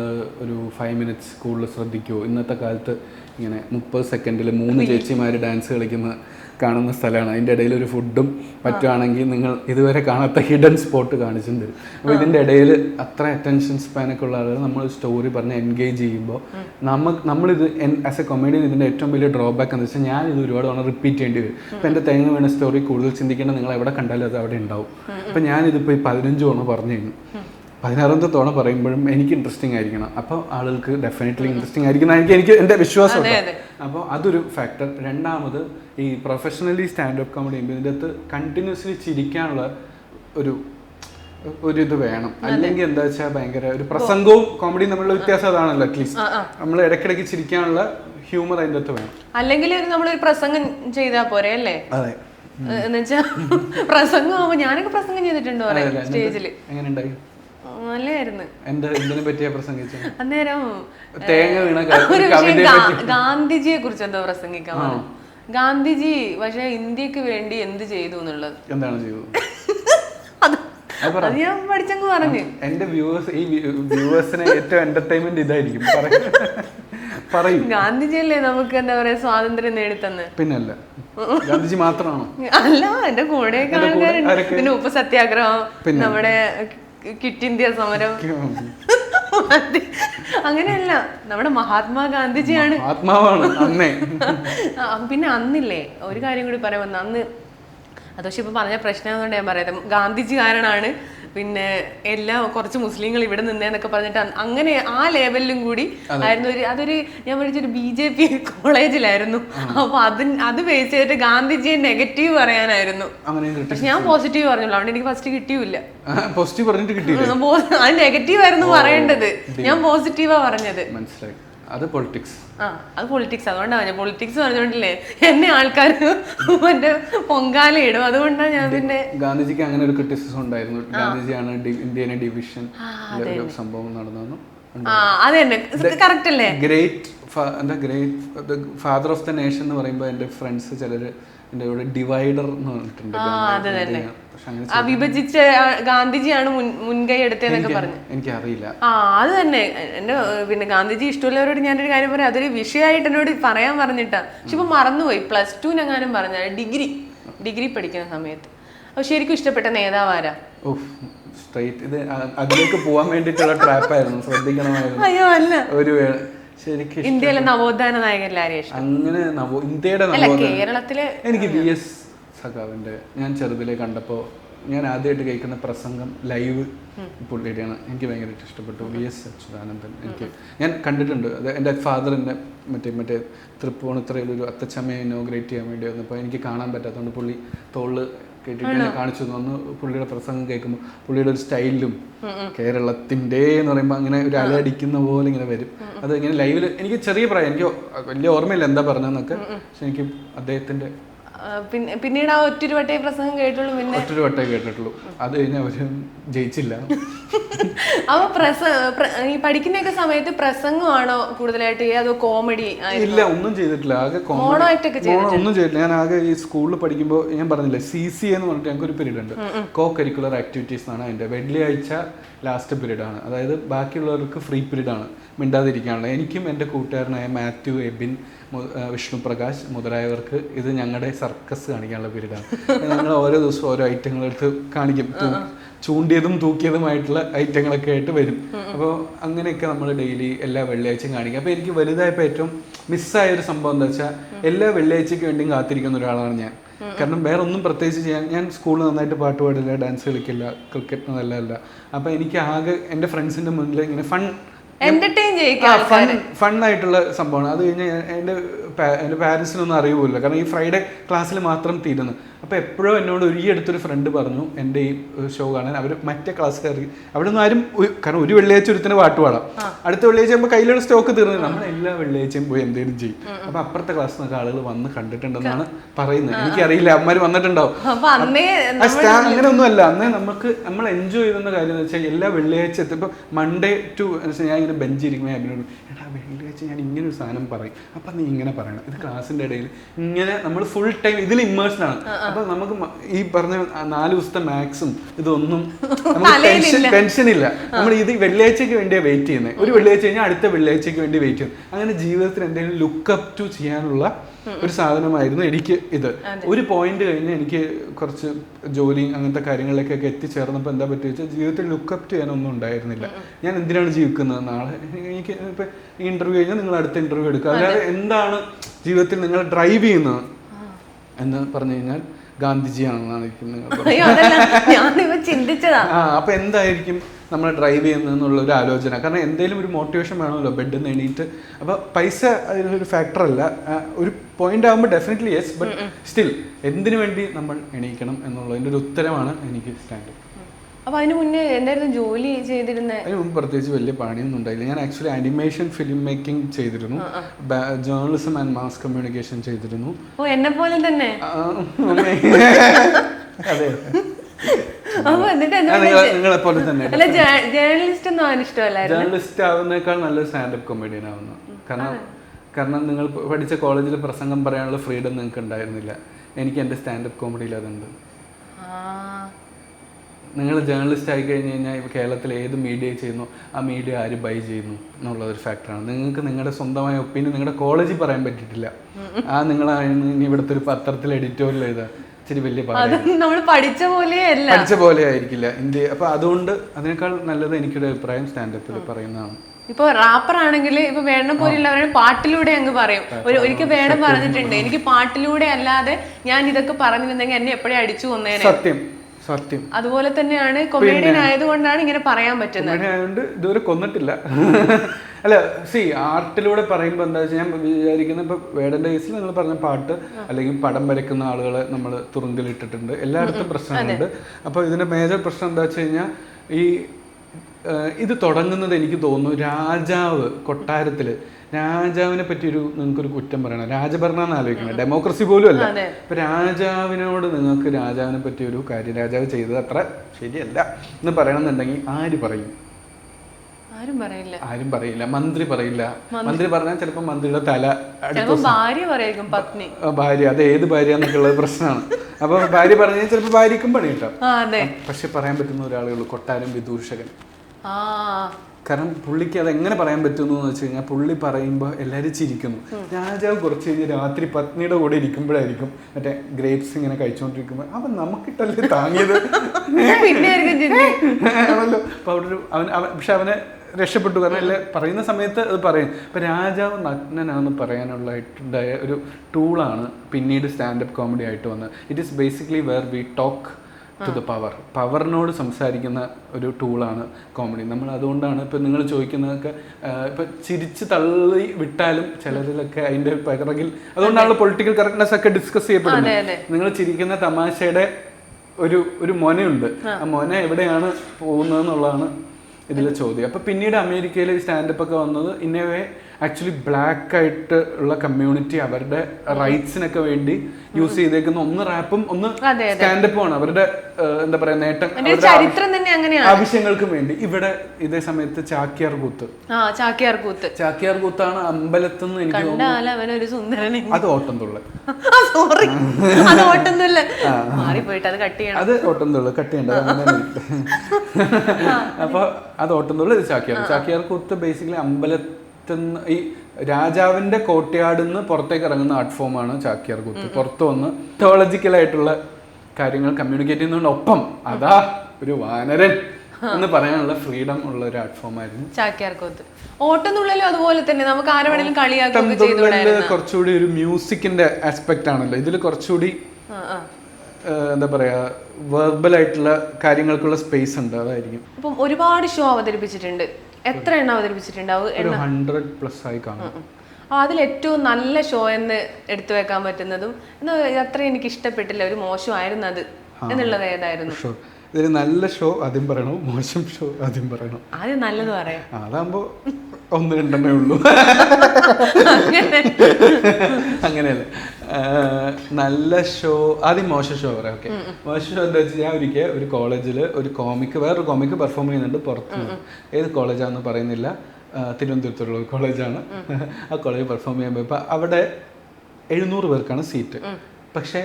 ഒരു ഫൈവ് മിനിറ്റ്സ് കൂടുതൽ ശ്രദ്ധിക്കുമോ ഇന്നത്തെ കാലത്ത് ഇങ്ങനെ മുപ്പത് സെക്കൻഡിൽ മൂന്ന് ചേച്ചിമാർ ഡാൻസ് കളിക്കുന്ന കാണുന്ന സ്ഥലമാണ്. അതിന്റെ ഇടയിൽ ഒരു ഫുഡും പറ്റുവാണെങ്കിൽ നിങ്ങൾ ഇതുവരെ കാണാത്ത ഹിഡൻ സ്പോട്ട് കാണിച്ചു തരും അപ്പോൾ ഇതിന്റെ ഇടയിൽ അത്ര അറ്റൻഷൻ സ്പാനൊക്കെ ഉള്ള ആളുകൾ നമ്മൾ സ്റ്റോറി പറഞ്ഞ് എൻഗേജ് ചെയ്യുമ്പോൾ നമുക്ക് നമ്മളിത് ആസ് എ കൊമേഡിയൻ ഇതിന്റെ ഏറ്റവും വലിയ ഡ്രോബാക്ക് എന്ന് വെച്ചാൽ ഞാൻ ഇത് ഒരുപാട് തവണ റിപ്പീറ്റ് ചെയ്യേണ്ടി വരും. അപ്പോൾ എന്റെ തേങ്ങ വീണ സ്റ്റോറി കൂടുതൽ ചിന്തിക്കേണ്ട നിങ്ങൾ എവിടെ കണ്ടാലും അത് അവിടെ ഉണ്ടാവും. അപ്പോൾ ഞാനിതിപ്പോൾ ഈ പതിനഞ്ച് തവണ പറഞ്ഞു കഴിഞ്ഞു. പതിനാറാമത്തെ തവണ പറയുമ്പോഴും എനിക്ക് ഇൻട്രസ്റ്റിംഗ് ആയിരിക്കണം. അപ്പോൾ ആളുകൾക്ക് ഡെഫിനറ്റ്ലി ഇൻട്രസ്റ്റിംഗ് ആയിരിക്കണം എനിക്ക് എനിക്ക് എന്റെ വിശ്വാസം. അപ്പോൾ അതൊരു ഫാക്ടർ രണ്ടാമത് ഈ പ്രൊഫഷണലി സ്റ്റാൻഡപ്പ് കോമഡി ചെയ്യുമ്പോൾ ഇതിന്റെ അകത്ത് കണ്ടിന്യൂസ്ലി ചിരിക്കാനുള്ള ഒരു ഒരു ഇത് വേണം. അല്ലെങ്കിൽ എന്താ വെച്ചാൽ ഭയങ്കര ഒരു പ്രസംഗവും കോമഡിയും തമ്മിലുള്ള വ്യത്യാസം അതാണല്ലോ അറ്റ്ലീസ്റ്റ് നമ്മൾ ഇടയ്ക്കിടയ്ക്ക് ചിരിക്കാനുള്ള ഹ്യൂമർ അതിന്റെ അകത്ത് വേണം. അല്ലെങ്കിൽ നമ്മളൊരു പ്രസംഗം ചെയ്താൽ പോരെ അല്ലേ? അതെ. എന്നുവെച്ചാ പ്രസംഗം ആവുമ്പോ ഞാനൊക്കെ പ്രസംഗം ചെയ്തിട്ടുണ്ട്. സ്റ്റേജിൽ എങ്ങനെ ഉണ്ടായി നല്ലായിരുന്നു എന്താ എന്തിനെ പറ്റിയാ പ്രസംഗിച്ചത്? അന്നേരം തേങ്ങ വീണ ഗാന്ധിജിയെ കുറിച്ച് എന്തോ പ്രസംഗിക്കാൻ. ഗാന്ധിജി പക്ഷെ ഇന്ത്യയ്ക്ക് വേണ്ടി എന്ത് ചെയ്തു എന്നുള്ളത്. എന്താണ് ചെയ്തത്? അത് ഞാൻ പഠിച്ചങ്ങ് പറഞ്ഞു. എന്റെ വ്യൂവേഴ്സ് ഈ വ്യൂവേഴ്സിന് ഏറ്റവും എന്റർടൈൻമെന്റ് ഇതായിരിക്കും. പറയും. പറയൂ. ഗാന്ധിജി അല്ലേ നമുക്ക് എന്താ പറയാ സ്വാതന്ത്ര്യം നേടിത്തന്ന്? പിന്നല്ല. ഗാന്ധിജി മാത്രമാണോ? അല്ല എന്റെ കൂടെ ആൾക്കാരുണ്ട്? പിന്നെ ഉപ്പ് സത്യാഗ്രഹം നമ്മുടെ ക്വിറ്റ് ഇന്ത്യ സമരം. (laughs) അങ്ങനെയല്ല നമ്മുടെ മഹാത്മാഗാന്ധിജിയാണ്. ആത്മാവാണ് അന്നേ. (laughs) പിന്നെ അന്നില്ലേ ഒരു കാര്യം കൂടി പറയാൻ വന്ന അന്ന് അത് പക്ഷെ ഇപ്പൊ പറഞ്ഞ പ്രശ്നം ഞാൻ പറയാം ഗാന്ധിജി കാരണമാണ് പിന്നെ എല്ലാ കുറച്ച് മുസ്ലിങ്ങൾ ഇവിടെ നിന്നേന്നൊക്കെ പറഞ്ഞിട്ട് അങ്ങനെ ആ ലെവലിലും കൂടി ആയിരുന്നു ഒരു അതൊരു ഞാൻ പഠിച്ചൊരു ബി ജെ പി കോളേജിലായിരുന്നു. അപ്പൊ അത് അത് ബേസ് ചെയ്തിട്ട് ഗാന്ധിജിയെ നെഗറ്റീവ് പറയാനായിരുന്നു. പക്ഷെ ഞാൻ പോസിറ്റീവ് പറഞ്ഞുള്ളൂ അവിടെ എനിക്ക് ഫസ്റ്റ് കിട്ടിയില്ല. പോസിറ്റീവ് പറഞ്ഞിട്ട് കിട്ടിയില്ലേ? അത് നെഗറ്റീവ് ആയിരുന്നു പറയേണ്ടത്. ഞാൻ പോസിറ്റീവാ പറഞ്ഞത്. മനസ്സിലായി. അത് പൊളിറ്റിക്സ് ആ അത് പൊളിറ്റിക്സ് അതുകൊണ്ടാണ് ഞാൻ പൊളിറ്റിക്സ് പറഞ്ഞോണ്ടില്ലേ? എന്നെ ആൾക്കാർ മറ്റേ പൊങ്കാല ഇടും. അതുകൊണ്ടാണ് ഞാൻ പിന്നെ ഗാന്ധിജിക്ക് അങ്ങനെ ഒരു ക്രിറ്റിസിസം ഉണ്ടായിരുന്നു. ഗാന്ധിജിയാണ് ഇന്ത്യനെ ഡിവിഷൻ സംഭവം നടന്നതെന്നും കറക്റ്റ് അല്ലേ? ഗ്രേറ്റ് എന്താ great father of the nation എന്ന് പറയുമ്പോൾ എന്റെ ഫ്രണ്ട്സ് ചിലര് എന്റെ കൂടെ ഡിവൈഡർ എന്ന് പറഞ്ഞിട്ടുണ്ട് വിഭജിച്ച ഗാന്ധിജിയാണ് മുൻ മുൻകൈ എടുത്തതെന്നൊക്കെ പറഞ്ഞു. എനിക്കറിയില്ല. ആ അത് തന്നെ. എന്റെ പിന്നെ ഗാന്ധിജി ഇഷ്ടമുള്ളവരോട് ഞാനൊരു കാര്യം പറയാം. അതൊരു വിഷയമായിട്ട് എന്നോട് പറയാൻ പറഞ്ഞിട്ടാ. പക്ഷെ ഇപ്പൊ മറന്നുപോയി. പ്ലസ് ടുനെങ്ങാനും പറഞ്ഞ ഡിഗ്രി ഡിഗ്രി പഠിക്കുന്ന സമയത്ത്. അപ്പൊ ശരിക്കും ഇഷ്ടപ്പെട്ട നേതാവാരാ സ്ട്രൈറ്റ് ഇത് അതിലേക്ക് പോകാൻ വേണ്ടിയിട്ടുള്ള ട്രാപ്പായിരുന്നു ശ്രദ്ധിക്കണമായിരുന്നു. അയ്യോ അല്ല. ഒരു ശരിക്കും ഇന്ത്യയിലെ നവോത്ഥാന നായകൻ അങ്ങനെ നവോ ഇന്ത്യയുടെ കേരളത്തിലെ എനിക്ക് വി എസ് സഖാവിന്റെ ഞാൻ ചെറുതിലെ കണ്ടപ്പോൾ ഞാൻ ആദ്യമായിട്ട് കേൾക്കുന്ന പ്രസംഗം ലൈവ് പുള്ളിയുടെയാണ് എനിക്ക് ഭയങ്കരമായിട്ട് ഇഷ്ടപ്പെട്ടു. വി എസ് അച്യുതാനന്ദൻ എനിക്ക്. ഞാൻ കണ്ടിട്ടുണ്ട്. അത് എന്റെ ഫാദറിന്റെ മറ്റേ മറ്റേ തൃപ്പൂണിത്തറയിൽ ഒരു അത്തച്ചമ്മയെ ഇനോഗ്രേറ്റ് ചെയ്യാൻ വേണ്ടി വന്നപ്പോൾ എനിക്ക് കാണാൻ പറ്റാത്തതുകൊണ്ട് പുള്ളി തോളിൽ കേട്ടിട്ട് എന്നെ കാണിച്ചു തന്നു. പുള്ളിയുടെ പ്രസംഗം കേൾക്കുമ്പോൾ പുള്ളിയുടെ ഒരു സ്റ്റൈലും കേരളത്തിന്റെ എന്ന് പറയുമ്പോൾ അങ്ങനെ ഒരു അലയടിക്കുന്ന പോലെ ഇങ്ങനെ വരും. അത് ഇങ്ങനെ ലൈവിൽ എനിക്ക് ചെറിയ പ്രായം. എനിക്ക് വലിയ ഓർമ്മയില്ല എന്താ പറഞ്ഞതെന്നൊക്കെ. പക്ഷെ എനിക്ക് അദ്ദേഹത്തിന്റെ പിന്നെ പിന്നീട് ആ ഒറ്റൊരു വട്ടേ പ്രസംഗം കേട്ടുള്ളൂ പിന്നെ. ഒറ്റൊരു വട്ടേ കേട്ടിട്ടുള്ളൂ. അത് കഴിഞ്ഞ് അവർ ജയിച്ചില്ല. (laughs) അവ പ്രസ ഈ പഠിക്കുന്നൊക്കെ സമയത്ത് പ്രസംഗമാണോ കൂടുതലായിട്ട്? ചെയ്യുക അതോ കോമഡി ഇല്ല ഒന്നും ചെയ്തിട്ടില്ല. ആകെ മോണോ ഒന്നും ചെയ്തിട്ടില്ല. ഞാൻ ആകെ ഈ സ്കൂളിൽ പഠിക്കുമ്പോൾ ഞാൻ പറഞ്ഞില്ലേ സി സി എന്ന് പറഞ്ഞിട്ട് ഞങ്ങൾക്ക് ഒരു പീരീഡ് ഉണ്ട് കോ കരിക്കുലർ ആക്ടിവിറ്റീസ് എന്നാണ് അതിന്റെ വെള്ളിയാഴ്ച ലാസ്റ്റ് പീരീഡ് ആണ്. അതായത് ബാക്കിയുള്ളവർക്ക് ഫ്രീ പീരീഡ് ആണ്. മിണ്ടാതിരിക്കാനുള്ള. എനിക്കും എന്റെ കൂട്ടുകാരനായ മാത്യു എബിൻ വിഷ്ണു പ്രകാശ് മുതലായവർക്ക് ഇത് ഞങ്ങളുടെ സർക്കസ് കാണിക്കാനുള്ള പീരീഡാണ് ഞങ്ങൾ ഓരോ ദിവസവും ഓരോ ഐറ്റങ്ങൾ എടുത്ത് കാണിക്കും. ചൂണ്ടിയതും തൂക്കിയതുമായിട്ടുള്ള ഐറ്റങ്ങളൊക്കെ ആയിട്ട് വരും. അപ്പോൾ അങ്ങനെയൊക്കെ നമ്മൾ ഡെയിലി എല്ലാ വെള്ളിയാഴ്ചയും കാണിക്കും. അപ്പോൾ എനിക്ക് വലുതായപ്പോൾ ഏറ്റവും മിസ്സായ ഒരു സംഭവം എന്താ വെച്ചാൽ എല്ലാ വെള്ളിയാഴ്ചയ്ക്ക് വേണ്ടിയും കാത്തിരിക്കുന്ന ഒരാളാണ് ഞാൻ. കാരണം വേറെ ഒന്നും പ്രത്യേകിച്ച് ചെയ്യാൻ ഞാൻ സ്കൂളിൽ നന്നായിട്ട് പാട്ട് പാടില്ല ഡാൻസ് കളിക്കില്ല ക്രിക്കറ്റ് നല്ല അല്ല അപ്പം എനിക്ക് ആകെ എന്റെ ഫ്രണ്ട്സിന്റെ മുന്നിൽ ഇങ്ങനെ ഫൺ എന്റർടൈൻ ഫൺ ഫണ്ണായിട്ടുള്ള സംഭവമാണ്. അത് കഴിഞ്ഞ് എന്റെ എന്റെ പാരന്റ്സിനൊന്നും എന്റെ പാരൻസിനൊന്നും അറിയുമില്ല കാരണം ഈ ഫ്രൈഡേ ക്ലാസ്സിൽ മാത്രം തീരുന്നു അപ്പോൾ എപ്പോഴും എന്നോട് ഒരു ഈ അടുത്തൊരു ഫ്രണ്ട് പറഞ്ഞു എന്റെ ഈ ഷോ കാണാൻ അവർ മറ്റേ ക്ലാസ്സുകാർ അവിടെ നിന്ന് ആരും കാരണം ഒരു വെള്ളിയാഴ്ച ഒരുത്തിന് പാട്ട് പാടാം. അടുത്ത വെള്ളിയാഴ്ച ആകുമ്പോൾ കയ്യിലുള്ള സ്റ്റോക്ക് തീർന്നു നമ്മൾ എല്ലാ വെള്ളിയാഴ്ചയും പോയി എന്തെങ്കിലും ചെയ്യും. അപ്പോൾ അപ്പുറത്തെ ക്ലാസ്സിൽ നിന്നൊക്കെ ആളുകൾ വന്ന് കണ്ടിട്ടുണ്ടെന്നാണ് പറയുന്നത്. എനിക്കറിയില്ല അമ്മമാർ വന്നിട്ടുണ്ടാവും. അങ്ങനെയൊന്നും അല്ല അന്നേ നമുക്ക് നമ്മൾ എൻജോയ് ചെയ്യുന്ന കാര്യം എന്ന് വെച്ചാൽ എല്ലാ വെള്ളിയാഴ്ച എത്തുമ്പോൾ മൺഡേ ടു ഞാൻ ഇങ്ങനെ ബെഞ്ചിരിക്കുമ്പോൾ അഭിനോട് എടാ വെച്ച് ഞാൻ ഇങ്ങനെ ഒരു സാധനം പറയും. അപ്പൊ നീ ഇങ്ങനെ പറയണം. ഇത് ക്ലാസ്സിന്റെ ഇടയിൽ ഇങ്ങനെ നമ്മൾ ഫുൾ ടൈം ഇതിൽ ഇമേഴ്സ് ആണ്. അപ്പൊ നമുക്ക് ഈ പറഞ്ഞ നാല് ദിവസത്തെ മാത്സും ഇതൊന്നും (laughs) നമുക്ക് ടെൻഷൻ ടെൻഷൻ ഇല്ല. നമ്മൾ ഇത് വെള്ളിയാഴ്ചക്ക് വേണ്ടിയാണ് വെയിറ്റ് ചെയ്യുന്നത് ഒരു വെള്ളിയാഴ്ച കഴിഞ്ഞാൽ അടുത്ത വെള്ളിയാഴ്ചക്ക് വേണ്ടി വെയിറ്റ് ചെയ്യുന്നത് അങ്ങനെ ജീവിതത്തിൽ എന്തെങ്കിലും ലുക്കപ്പ് ടു ചെയ്യാനുള്ള ഒരു സാധനമായിരുന്നു എനിക്ക് ഇത്. ഒരു പോയിന്റ് കഴിഞ്ഞ് എനിക്ക് കുറച്ച് ജോലി അങ്ങനത്തെ കാര്യങ്ങളിലേക്കൊക്കെ എത്തിച്ചേർന്നപ്പോൾ എന്താ പറ്റുക വെച്ചാൽ ജീവിതത്തിൽ ലുക്കപ്പ് ചെയ്യാനൊന്നും ഉണ്ടായിരുന്നില്ല. ഞാൻ എന്തിനാണ് ജീവിക്കുന്നത്? നാളെ എനിക്ക് ഇപ്പം ഈ ഇന്റർവ്യൂ കഴിഞ്ഞാൽ നിങ്ങൾ അടുത്ത ഇന്റർവ്യൂ എടുക്കുക. അല്ലാതെ എന്താണ് ജീവിതത്തിൽ നിങ്ങൾ ഡ്രൈവ് ചെയ്യുന്നത്? എന്ന് പറഞ്ഞു കഴിഞ്ഞാൽ ഗാന്ധിജിയാണെന്നാണ് നിങ്ങൾ ചിന്തിച്ചതാ. അപ്പൊ എന്തായിരിക്കും? നമ്മൾ ഡ്രൈവ് ചെയ്യുന്നതെന്നുള്ള ഒരു ആലോചന. കാരണം എന്തെങ്കിലും ഒരു മോട്ടിവേഷൻ വേണമല്ലോ ബെഡ് നിന്ന് എണീറ്റ്. അപ്പോൾ പൈസ അതിലൊരു ഫാക്ടറല്ല ഒരു പോയിന്റ് ആകുമ്പോൾ ഡെഫിനറ്റ്ലി യെസ് ബട്ട് സ്റ്റിൽ എന്തിനു വേണ്ടി നമ്മൾ എണീക്കണം എന്നുള്ളതിന്റെ ഒരു ഉത്തരമാണ് എനിക്ക് സ്റ്റാൻഡ് അപ്പൊ അതിന് മുന്നേ എന്തായിരുന്നു ജോലി ചെയ്തിരുന്നത് അതിന് മുമ്പ് പ്രത്യേകിച്ച് വലിയ പണിയൊന്നും ഉണ്ടായില്ല. ഞാൻ ആക്ച്വലി അനിമേഷൻ ഫിലിം മേക്കിംഗ് ചെയ്തിരുന്നു. ജേർണലിസം ആൻഡ് മാസ് കമ്മ്യൂണിക്കേഷൻ ചെയ്തിരുന്നു. ഓ എന്നെ പോലെ തന്നെ അതെ. നിങ്ങളെ പോലെ തന്നെ ജേർണലിസ്റ്റ് ജേർണലിസ്റ്റ് ആവുന്നേക്കാൾ നല്ലൊരു സ്റ്റാൻഡപ്പ് കൊമേഡിയൻ ആവുന്നു. കാരണം കാരണം നിങ്ങൾ പഠിച്ച കോളേജിൽ പ്രസംഗം പറയാനുള്ള ഫ്രീഡം നിങ്ങൾക്ക് ഉണ്ടായിരുന്നില്ല. എനിക്ക് എന്റെ സ്റ്റാൻഡപ്പ് കോമഡിയിൽ അതുണ്ട്. നിങ്ങൾ ജേർണലിസ്റ്റ് ആയി കഴിഞ്ഞു കഴിഞ്ഞാൽ ഇപ്പോൾ കേരളത്തിൽ ഏത് മീഡിയ ചെയ്യുന്നു ആ മീഡിയ ആര് ബൈ ചെയ്യുന്നു എന്നുള്ളൊരു ഫാക്ടറാണ് നിങ്ങൾക്ക് നിങ്ങളുടെ സ്വന്തമായ ഒപ്പീനിയൻ നിങ്ങളുടെ കോളേജിൽ പറയാൻ പറ്റിയിട്ടില്ല. ആ നിങ്ങളായിരുന്നു ഇനി ഇവിടുത്തെ ഒരു പത്രത്തിൽ എഡിറ്റോറിയൽ എഴുതാൻ ഇച്ചിരി വലിയ അത് നമ്മൾ പഠിച്ച അല്ല. പഠിച്ച പോലെ ആയിരിക്കില്ല. ഇന്ത്യ അപ്പൊ അതുകൊണ്ട് അതിനേക്കാൾ നല്ലത് എനിക്കൊരു അഭിപ്രായം സ്റ്റാൻഡപ്പിൽ പറയുന്നതാണ്. ഇപ്പൊ റാപ്പർ ആണെങ്കിൽ ഇപ്പൊ വേണം പോലെയുള്ളവരാണ് പാട്ടിലൂടെ അങ്ങ് പറയും. ഒരു ഒരിക്കൽ വേണം പറഞ്ഞിട്ടുണ്ട്. എനിക്ക് പാട്ടിലൂടെ അല്ലാതെ ഞാൻ ഇതൊക്കെ പറഞ്ഞിരുന്നെങ്കിൽ എന്നെ എപ്പോഴും അടിച്ചു കൊന്നേനെ? സത്യം. സത്യം. അതുപോലെ തന്നെയാണ് കൊമേഡിയൻ ആയതുകൊണ്ടാണ് ഇങ്ങനെ പറയാൻ പറ്റുന്നത്. ആയതുകൊണ്ട് ഇതുവരെ കൊന്നിട്ടില്ല. അല്ല സി ആർട്ടിലൂടെ പറയുമ്പോൾ എന്താ വെച്ചാൽ ഞാൻ വിചാരിക്കുന്ന ഇപ്പൊ വേടന്റെ കേസിൽ നിങ്ങൾ പറഞ്ഞ പാട്ട് അല്ലെങ്കിൽ പടം വരയ്ക്കുന്ന ആളുകളെ നമ്മൾ തുറുങ്കിലിട്ടിട്ടുണ്ട്. എല്ലായിടത്തും പ്രശ്നങ്ങളുണ്ട്. അപ്പോൾ ഇതിന്റെ മേജർ പ്രശ്നം എന്താ വെച്ച് കഴിഞ്ഞാൽ ഈ ഇത് തുടങ്ങുന്നത് എനിക്ക് തോന്നുന്നു രാജാവ് കൊട്ടാരത്തിൽ രാജാവിനെ പറ്റി ഒരു നിങ്ങൾക്കൊരു കുറ്റം പറയണം. രാജഭരണം എന്ന് ആലോചിക്കണം ഡെമോക്രസി പോലും അല്ല. ഇപ്പൊ രാജാവിനോട് നിങ്ങൾക്ക് രാജാവിനെ പറ്റി ഒരു കാര്യം രാജാവ് ചെയ്തത് അത്ര ശരിയല്ല എന്ന് പറയണമെന്നുണ്ടെങ്കിൽ ആര് പറയും? ആരും പറയില്ല. ആരും പറയില്ല. മന്ത്രി പറയില്ല. മന്ത്രി. പറഞ്ഞാൽ ചിലപ്പോൾ മന്ത്രിയുടെ തല ചിലപ്പോ ഭാര്യ പറയും പത്നി. ഭാര്യ. അത് ഏത് ഭാര്യ എന്നൊക്കെയുള്ള പ്രശ്നമാണ്. അപ്പൊ ഭാര്യ പറഞ്ഞാൽ ചിലപ്പോൾ ഭാര്യക്കും പണി കിട്ടാം പക്ഷെ പറയാൻ പറ്റുന്ന ഒരാളേ ഉള്ളൂ. കൊട്ടാരം വിദൂഷകൻ കാരണം പുള്ളിക്ക് അത് എങ്ങനെ പറയാൻ പറ്റുന്നു എന്ന് വെച്ച് കഴിഞ്ഞാൽ പുള്ളി പറയുമ്പോൾ എല്ലാവരും ചിരിക്കുന്നു. രാജാവ് കുറച്ച് കഴിഞ്ഞ് രാത്രി പത്നിയുടെ കൂടെ ഇരിക്കുമ്പോഴായിരിക്കും മറ്റേ ഗ്രേപ്സ് ഇങ്ങനെ കഴിച്ചുകൊണ്ടിരിക്കുമ്പോൾ അവൻ നമുക്കിട്ടല്ലേ താങ്ങിയത്? ആണല്ലോ. അപ്പൊ അവിടെ ഒരു അവൻ അവൻ പക്ഷെ അവനെ രക്ഷപ്പെട്ടു. കാരണം അല്ലെ പറയുന്ന സമയത്ത് അത് പറയും. ഇപ്പൊ രാജാവ് നഗ്നനാന്ന് പറയാനുള്ളതായിട്ടുണ്ടായ ഒരു ടൂളാണ് പിന്നീട് സ്റ്റാൻഡപ്പ് കോമഡി ആയിട്ട് വന്നത്. It is basically where we talk to the power പവറിനോട് സംസാരിക്കുന്ന ഒരു ടൂളാണ് കോമഡി നമ്മൾ അതുകൊണ്ടാണ് ഇപ്പം നിങ്ങൾ ചോദിക്കുന്നതൊക്കെ ഇപ്പം ചിരിച്ച് തള്ളി വിട്ടാലും ചിലരിലൊക്കെ അതിന്റെ പിറകിൽ അതുകൊണ്ടാണ് പൊളിറ്റിക്കൽ കറക്റ്റ്നെസ് ഒക്കെ ഡിസ്കസ് ചെയ്യപ്പെടുന്നത്. നിങ്ങൾ ചിരിക്കുന്ന തമാശയുടെ ഒരു ഒരു മൊനയുണ്ട്. ആ. മൊന എവിടെയാണ് പോകുന്നതെന്നുള്ളതാണ് ഇതിലെ ചോദ്യം. അപ്പൊ പിന്നീട് അമേരിക്കയിൽ സ്റ്റാൻഡപ്പ് ഒക്കെ വന്നത് in a way actually black ആയിട്ട് ഉള്ള കമ്മ്യൂണിറ്റി അവരുടെ റൈറ്റ്സിനൊക്കെ വേണ്ടി യൂസ് ചെയ്തേക്കുന്ന ഒന്ന് റാപ്പും ഒന്ന് സ്റ്റാൻഡപ്പും ആണ്. അവരുടെ എന്താ പറയാ നേട്ടം ആവശ്യങ്ങൾക്കും ചരിത്രം തന്നെ അങ്ങനെയാണ്. ആവശ്യങ്ങൾക്ക് വേണ്ടി. ഇവിടെ ഇതേ സമയത്ത് ചാക്യാർ കൂത്ത്. ചാക്യാർ കൂത്ത്. ചാക്യാർ കൂത്താണ് എനിക്ക് തോന്നുന്നു. അവനൊരു സുന്ദരനെ. അത് ഓട്ടം തുള്ളൽ സോറി (laughs) അത് ഓട്ടുന്നില്ല മാറിപ്പോയിട്ട് അത് കട്ട് ചെയ്യണം. അത് ഓട്ടംതുള്ളു കട്ട് ചെയ്യണ്ട. (laughs) അപ്പൊ അത് ഓട്ടംതുള്ളു ഇത് ചാക്യാർ. ചാക്യാർ കൂത്ത് ബേസിക്കലി അമ്പലത്തിന്ന് ഈ രാജാവിന്റെ കോട്ടയാടുന്ന് പുറത്തേക്ക് ഇറങ്ങുന്ന ആർട്ട് ഫോമാണ് ചാക്യാർ കൂത്ത് പുറത്ത് വന്ന് തിയോളജിക്കൽ ആയിട്ടുള്ള കാര്യങ്ങൾ കമ്മ്യൂണിക്കേറ്റ് ചെയ്യുന്നതിനൊപ്പം അതാ ഒരു വാനരൻ എന്ന് പറയാനുള്ള ഫ്രീഡം ഉള്ള ഒരു ആർട്ട് ഫോം ആയിരുന്നു. ചാക്യാർകൂത്ത് ഓട്ടംതുള്ളലും അതുപോലെ തന്നെ നമുക്ക് ആരെ വേണേലും കുറച്ചുകൂടി ഒരു മ്യൂസിക്കിന്റെ ആസ്പെക്ട് ആണല്ലോ. ഇതിൽ കുറച്ചുകൂടി എന്താ പറയാ വെർബൽ ആയിട്ടുള്ള കാര്യങ്ങൾക്കുള്ള സ്പേസ് ഉണ്ട്. അതായിരിക്കും. അപ്പം ഒരുപാട് ഷോ അവതരിപ്പിച്ചിട്ടുണ്ട്. എത്ര എണ്ണം അവതരിപ്പിച്ചിട്ടുണ്ടാവും ഹൺഡ്രഡ് പ്ലസ് ആയി കാണും. അതിൽ ഏറ്റവും നല്ല ഷോ എന്ന് എടുത്തു വെക്കാൻ പറ്റുന്നതും എന്നാൽ അത്ര എനിക്ക് ഇഷ്ടപ്പെട്ടില്ല ഒരു മോശമായിരുന്നു അത് എന്നുള്ളത് ഏതായിരുന്നു? ഇതൊരു ഇതിൽ നല്ല ഷോ ആദ്യം പറയണോ? മോശം ഷോ ആദ്യം പറയണോ? ആദ്യം നല്ലത് പറയാം. ആ, അതാകുമ്പോ ഒന്ന് രണ്ടെണ്ണേ ഉള്ളൂ. അങ്ങനെയല്ല. നല്ല ഷോ ആദ്യം മോശ ഷോ പറയാം ഓക്കെ മോശ ഷോ എന്താ വെച്ചാൽ ഞാൻ ഒരിക്കൽ ഒരു കോളേജിൽ ഒരു കോമിക്ക് വേറൊരു കോമിക്ക് പെർഫോം ചെയ്യുന്നുണ്ട് പുറത്ത്. ഏത് കോളേജാണെന്ന് പറയുന്നില്ല. തിരുവനന്തപുരത്തുള്ള ഒരു കോളേജാണ് ആ കോളേജ് പെർഫോം ചെയ്യാൻ പോയപ്പോൾ അവിടെ എഴുന്നൂറ് പേർക്കാണ് സീറ്റ് പക്ഷേ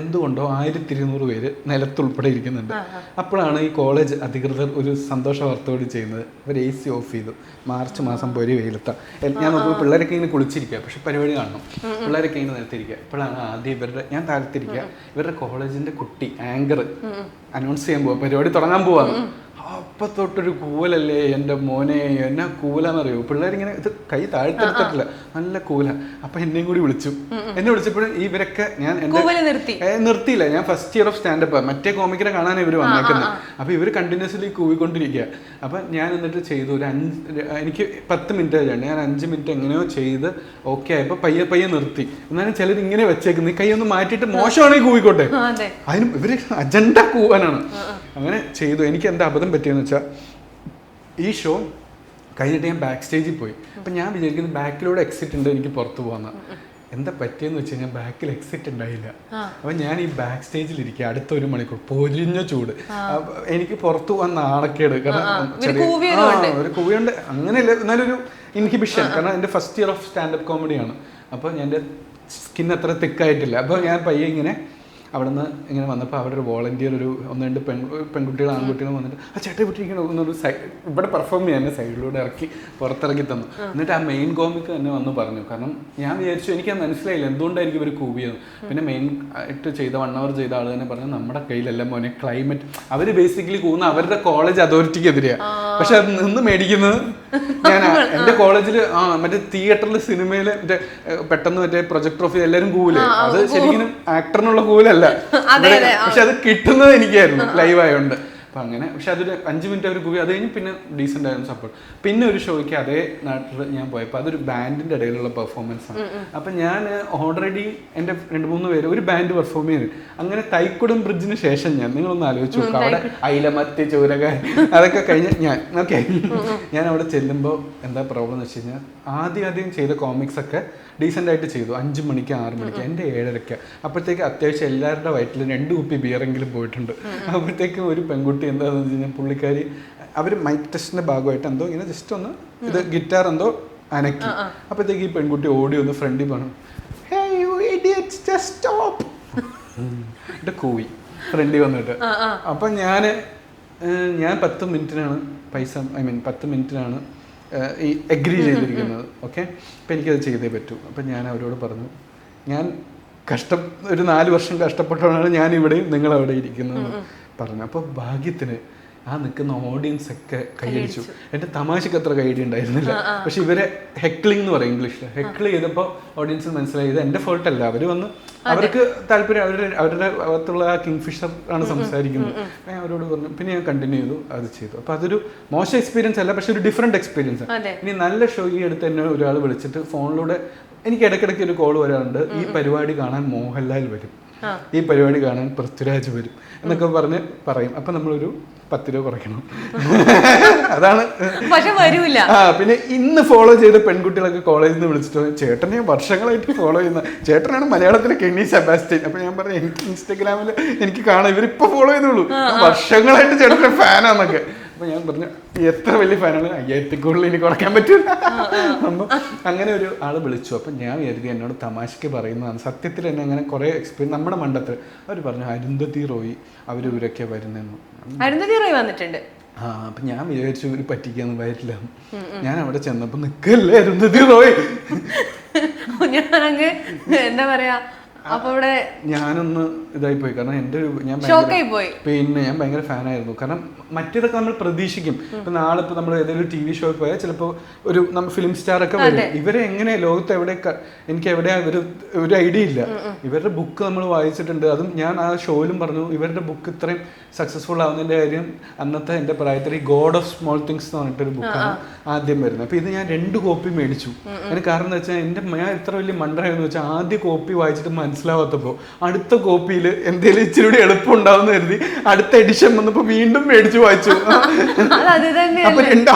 എന്തുകൊണ്ടോ ആയിരത്തി ഇരുന്നൂറ് പേര് നിലത്തുൾപ്പെടെ ഇരിക്കുന്നുണ്ട്. അപ്പോഴാണ് ഈ കോളേജ് അധികൃതർ ഒരു സന്തോഷ വാർത്തയോട് ചെയ്യുന്നത്. അവർ എ സി ഓഫ് ചെയ്തു. മാർച്ച് മാസം പോയി വെയിലത്ത. ഞാൻ നോക്കുമ്പോൾ പിള്ളേരൊക്കെ ഇങ്ങനെ കുളിച്ചിരിക്കുക പക്ഷെ പരിപാടി കാണണം. പിള്ളേരൊക്കെ ഇങ്ങനെ നിലത്തിരിക്കുക ഇപ്പോഴാണ് ആദ്യം ഇവരുടെ ഞാൻ താഴത്തിരിക്കുക ഇവരുടെ കോളേജിന്റെ കുട്ടി ആങ്കർ അനൗൺസ് ചെയ്യാൻ പോവാ. പരിപാടി തുടങ്ങാൻ പോവാണ് അപ്പൊ തൊട്ടൊരു കൂലല്ലേ എന്റെ മോനെ? എന്നാ കൂലാന്നറിയോ പിള്ളേരിങ്ങനെ ഇത് കൈ താഴ്ത്തെടുത്തിട്ടില്ല നല്ല കൂല അപ്പൊ എന്നെയും കൂടി വിളിച്ചു. എന്നെ വിളിച്ചപ്പോഴും ഇവരൊക്കെ ഞാൻ എന്റെ നിർത്തി. നിർത്തിയില്ല. ഞാൻ ഫസ്റ്റ് ഇയർ ഓഫ് സ്റ്റാൻഡപ്പ് മറ്റേ കോമിക്കിനെ കാണാൻ ഇവർ വന്നേക്കുന്നത് അപ്പൊ ഇവർ കണ്ടിന്യൂസ്ലി കൂവിക്കൊണ്ടിരിക്കുക അപ്പോൾ ഞാൻ എന്നിട്ട് ചെയ്തു. ഒരു അഞ്ച് എനിക്ക് പത്ത് മിനിറ്റ് ആയിരുന്നു ഞാൻ അഞ്ച് മിനിറ്റ് എങ്ങനെയോ ചെയ്ത് ഓക്കെ ആയപ്പോ പയ്യെ പയ്യെ നിർത്തി. എന്നാലും ചിലർ ഇങ്ങനെ വെച്ചേക്കുന്നു. ഈ കൈ ഒന്ന് മാറ്റിയിട്ട് മോശമാണെങ്കിൽ കൂവിക്കോട്ടെ. അതെ. അതിന് ഇവർ അജണ്ട കൂവാനാണ്. അങ്ങനെ ചെയ്തു. എനിക്ക് എന്താ അബദ്ധം പറ്റിയെന്ന് വെച്ചാൽ ഈ ഷോ കഴിഞ്ഞിട്ട് ഞാൻ ബാക്ക് സ്റ്റേജിൽ പോയി. അപ്പം ഞാൻ വിചാരിക്കുന്നത് ബാക്കിലൂടെ എക്സിറ്റ് ഉണ്ട് എനിക്ക് പുറത്ത് പോകുന്ന എന്താ പറ്റിയെന്ന് വെച്ച് കഴിഞ്ഞാൽ ബാക്കിൽ എക്സിറ്റ് ഉണ്ടായില്ല. അപ്പം ഞാൻ ഈ ബാക്ക് സ്റ്റേജിൽ ഇരിക്കുക അടുത്ത ഒരു മണിക്കൂർ പൊരിഞ്ഞ ചൂട്. എനിക്ക് പുറത്തു പോകാൻ നാണക്കേട്. കാരണം ഒരു കൂവിയുണ്ട് അങ്ങനെയല്ല എന്നാലൊരു ഇൻഹിബിഷൻ കാരണം എന്റെ ഫസ്റ്റ് ഇയർ ഓഫ് സ്റ്റാൻഡപ്പ് കോമഡിയാണ് അപ്പോൾ എന്റെ സ്കിൻ അത്ര തിക്കായിട്ടില്ല അപ്പോൾ ഞാൻ പയ്യെ ഇങ്ങനെ അവിടെ നിന്ന് ഇങ്ങനെ വന്നപ്പോൾ അവിടെ ഒരു വോളണ്ടിയർ ഒരു ഒന്ന് രണ്ട് പെൺ പെൺകുട്ടികൾ ആൺകുട്ടികളും വന്നിട്ട് ആ ചേട്ടൻ വിട്ടിരിക്കണോ എന്നൊരു സൈഡ് ഇവിടെ പെർഫോം ചെയ്യാൻ സൈഡിലൂടെ ഇറക്കി പുറത്തിറക്കി തന്നു. എന്നിട്ട് ആ മെയിൻ കോമിക്ക് തന്നെ വന്ന് പറഞ്ഞു. കാരണം ഞാൻ വിചാരിച്ചു എനിക്ക് അത് മനസ്സിലായില്ല എനിക്ക് ഇവർ കൂവിയത് പിന്നെ മെയിൻ ആയിട്ട് ചെയ്ത വൺ അവർ ചെയ്ത ആൾ തന്നെ പറഞ്ഞു നമ്മുടെ കയ്യിലല്ല മോനെ ക്ലൈമറ്റ് അവർ ബേസിക്കലി കൂന്ന അവരുടെ കോളേജ് അതോറിറ്റിക്ക് എതിരെയാണ് പക്ഷെ അത് നിന്ന് മേടിക്കുന്നത് (laughs) ഞാൻ എന്റെ കോളേജിൽ ആ മറ്റേ തിയേറ്ററിൽ സിനിമയിൽ മറ്റേ പെട്ടെന്ന് മറ്റേ പ്രൊജക്ടർ ഓഫ് എല്ലാവരും കൂവില്ലേ അത് ശരിക്കും ആക്ടറിനുള്ള കൂലല്ല അതെ, പക്ഷെ അത് കിട്ടുന്നത് എനിക്കായിരുന്നു. ലൈവ് ആയതുകൊണ്ട് അപ്പൊ അങ്ങനെ പക്ഷെ അതൊരു അഞ്ച് മിനിറ്റ് അവർ കൂവി അത് കഴിഞ്ഞ് പിന്നെ ഡീസെന്റ് ആയിരുന്നു സപ്പോർട്ട് പിന്നെ ഒരു ഷോയ്ക്ക് അതേ നാട്ടിൽ ഞാൻ പോയപ്പോൾ അതൊരു ബാൻഡിന്റെ ഇടയിലുള്ള പെർഫോമൻസ് ആണ്. അപ്പം ഞാൻ ഓൾറെഡി എന്റെ രണ്ട് മൂന്ന് പേര് ഒരു ബാൻഡ് പെർഫോം ചെയ്തു. അങ്ങനെ തൈക്കുടം ബ്രിഡ്ജിന് ശേഷം ഞാൻ നിങ്ങളൊന്ന് ആലോചിച്ച് നോക്കുക അവിടെ അയിലമത്തി ചൂരക അതൊക്കെ കഴിഞ്ഞ് ഞാൻ ഓക്കെ ഞാൻ അവിടെ ചെല്ലുമ്പോൾ എന്താ പ്രോബ്ലം എന്ന് വെച്ച് കഴിഞ്ഞാൽ ആദ്യം ആദ്യം ചെയ്ത കോമിക്സ് ഒക്കെ ഡീസെന്റ് ആയിട്ട് ചെയ്തു. അഞ്ച് മണിക്ക് ആറ് മണിക്ക് എന്റെ ഏഴരയ്ക്ക്. അപ്പോഴത്തേക്ക് അത്യാവശ്യം എല്ലാവരുടെ വയറ്റിൽ രണ്ട് കുപ്പി ബിയറെങ്കിലും പോയിട്ടുണ്ട്. അപ്പോഴത്തേക്കും ഒരു പെൺകുട്ടി എന്താണെന്ന് വെച്ച് കഴിഞ്ഞാൽ പുള്ളിക്കാരി അവർ മൈക്ക് ടെസ്റ്റിന്റെ ഭാഗമായിട്ട് എന്തോ ഇങ്ങനെ ജസ്റ്റ് ഒന്ന് ഇത് ഗിറ്റാർ എന്തോ അനക്കി. അപ്പോഴത്തേക്ക് ഈ പെൺകുട്ടി ഓടി ഒന്ന് ഫ്രണ്ടിൽ പറഞ്ഞു hey you idiot just stop എന്നിട്ട് കൂവി. ഫ്രണ്ടിൽ വന്നിട്ട്. അപ്പം ഞാൻ ഞാൻ പത്ത് മിനിറ്റിനാണ് പൈസ ഐ മീൻ പത്ത് മിനിറ്റിനാണ് ഈ അഗ്രി ചെയ്തിരിക്കുന്നത്. ഓക്കെ അപ്പം എനിക്കത് ചെയ്തേ പറ്റൂ. അപ്പം ഞാൻ അവരോട് പറഞ്ഞു ഞാൻ കഷ്ട ഒരു നാല് വർഷം കഷ്ടപ്പെട്ടാണ് ഞാൻ ഇവിടെയും നിങ്ങൾ അവിടെ ഇരിക്കുന്നത് പറഞ്ഞു. അപ്പോൾ ഭാഗ്യത്തിന് ആ നിൽക്കുന്ന ഓഡിയൻസ് ഒക്കെ കൈയടിച്ചു. എന്റെ തമാശക്ക് അത്ര കൈയടി ഉണ്ടായിരുന്നില്ല. പക്ഷെ ഇവരെ ഹെക്ലിംഗ് എന്ന് പറയും ഇംഗ്ലീഷിൽ. ഹെക്കിൾ ചെയ്തപ്പോൾ ഓഡിയൻസ് മനസ്സിലായി ഇത് എന്റെ ഫോൾട്ട് അല്ല. അവർ വന്ന് അവർക്ക് താല്പര്യം അവരുടെ അവരുടെ അകത്തുള്ള ആ കിങ് ഫിഷർ ആണ് സംസാരിക്കുന്നത്. ഞാൻ അവരോട് പറഞ്ഞു പിന്നെ ഞാൻ കണ്ടിന്യൂ ചെയ്തു അത് ചെയ്തു. അപ്പോൾ അതൊരു മോശം എക്സ്പീരിയൻസ് അല്ല പക്ഷെ ഒരു ഡിഫറെന്റ് എക്സ്പീരിയൻസ് ആണ്. ഇനി നല്ല ഷോ ഈ അടുത്ത് തന്നെ ഒരാൾ വിളിച്ചിട്ട് ഫോണിലൂടെ എനിക്ക് ഇടയ്ക്കിടയ്ക്ക് ഒരു കോൾ വരാറുണ്ട്. ഈ പരിപാടി കാണാൻ മോഹൻലാൽ വരും. ഈ പരിപാടി കാണാൻ പൃഥ്വിരാജ് വരും. എന്നൊക്കെ പറഞ്ഞ് പറയും. അപ്പൊ നമ്മളൊരു പത്ത് രൂപ കുറയ്ക്കണം. (laughs) അതാണ്. പക്ഷെ വരൂല. ആ പിന്നെ ഇന്ന് ഫോളോ ചെയ്ത പെൺകുട്ടികളൊക്കെ കോളേജിൽ നിന്ന് വിളിച്ചിട്ട് ചേട്ടനെ വർഷങ്ങളായിട്ട് ഫോളോ ചെയ്യുന്ന ചേട്ടനാണ് മലയാളത്തിലെ കെണ്ണി സെബാസ്റ്റ്യൻ. അപ്പൊ ഞാൻ പറഞ്ഞു എനിക്ക് ഇൻസ്റ്റാഗ്രാമിൽ എനിക്ക് കാണാം. ഇവരിപ്പോ ഫോളോ ചെയ്തോളൂ ഞാൻ വർഷങ്ങളായിട്ട് ചേട്ടന്റെ ഫാനാന്നൊക്കെ അപ്പൊ ഞാൻ പറഞ്ഞു എത്ര വലിയ ഫാനാണ്? അയ്യായിരത്തി കൂടുതൽ എനിക്ക് കുറയ്ക്കാൻ പറ്റില്ല അപ്പൊ അങ്ങനെ ഒരു ആൾ വിളിച്ചു. അപ്പൊ ഞാൻ കരുതി എന്നോട് തമാശക്ക് പറയുന്നതാണ്. സത്യത്തിൽ തന്നെ അങ്ങനെ കുറെ എക്സ്പീരിയൻസ് നമ്മുടെ മണ്ടത്തിൽ അവർ പറഞ്ഞു അരുന്ധതി റോയി അവർ ഇവരൊക്കെ വരുന്നെന്ന് അരുന്ധതി റോയി വന്നിട്ടുണ്ട്. ആ അപ്പൊ ഞാൻ വിചാരിച്ചു ഇവർ പറ്റിക്കാന്ന് വരില്ല. ഞാൻ അവിടെ ചെന്നപ്പോ നിക്കല്ലേ അരുന്ധതി റോയി? ഞാനങ്ങ് എന്താ പറയാ ഞാനൊന്ന് ഇതായി പോയി. കാരണം എന്റെ ഒരു ഞാൻ പോയി. പിന്നെ ഞാൻ ഭയങ്കര ഫാനായിരുന്നു കാരണം മറ്റേതൊക്കെ നമ്മൾ പ്രതീക്ഷിക്കും. ഇപ്പൊ നാളെ ഇപ്പൊ നമ്മൾ ഏതെങ്കിലും ടി വി ഷോയിൽ പോയാൽ ചിലപ്പോൾ ഒരു നമ്മൾ ഫിലിം സ്റ്റാർ ഒക്കെ വരും. ഇവരെ എങ്ങനെ ലോകത്ത് എവിടെ എനിക്ക് എവിടെയാ ഒരു ഒരു ഐഡിയ ഇല്ല. ഇവരുടെ ബുക്ക് നമ്മൾ വായിച്ചിട്ടുണ്ട്. അതും ഞാൻ ആ ഷോയിലും പറഞ്ഞു ഇവരുടെ ബുക്ക് ഇത്രയും സക്സസ്ഫുൾ ആവുന്നതിന്റെ കാര്യം അന്നത്തെ എന്റെ പ്രായത്തിൽ ഈ ഗോഡ് ഓഫ് സ്മോൾ തിങ്സ് എന്ന് പറഞ്ഞിട്ടൊരു ബുക്കാണ് ആദ്യം വരുന്നത്. അപ്പൊ ഇത് ഞാൻ രണ്ട് കോപ്പി മേടിച്ചു. അതിന് കാരണം എന്താ വെച്ചാൽ എന്റെ ഞാൻ ഇത്ര വലിയ മണ്ടറായെന്ന് വെച്ചാൽ ആദ്യ കോപ്പി വായിച്ചിട്ട് മനസ്സിലാവാത്തപ്പോൾ അടുത്ത കോപ്പിയിൽ എന്തെങ്കിലും ഇച്ചിരി കൂടി എളുപ്പം ഉണ്ടാവുന്ന കരുതി അടുത്ത എഡിഷൻ വന്നപ്പോൾ വീണ്ടും മേടിച്ചു. വായിച്ചു. അത് തന്നെ അപ്പൊ രണ്ടാ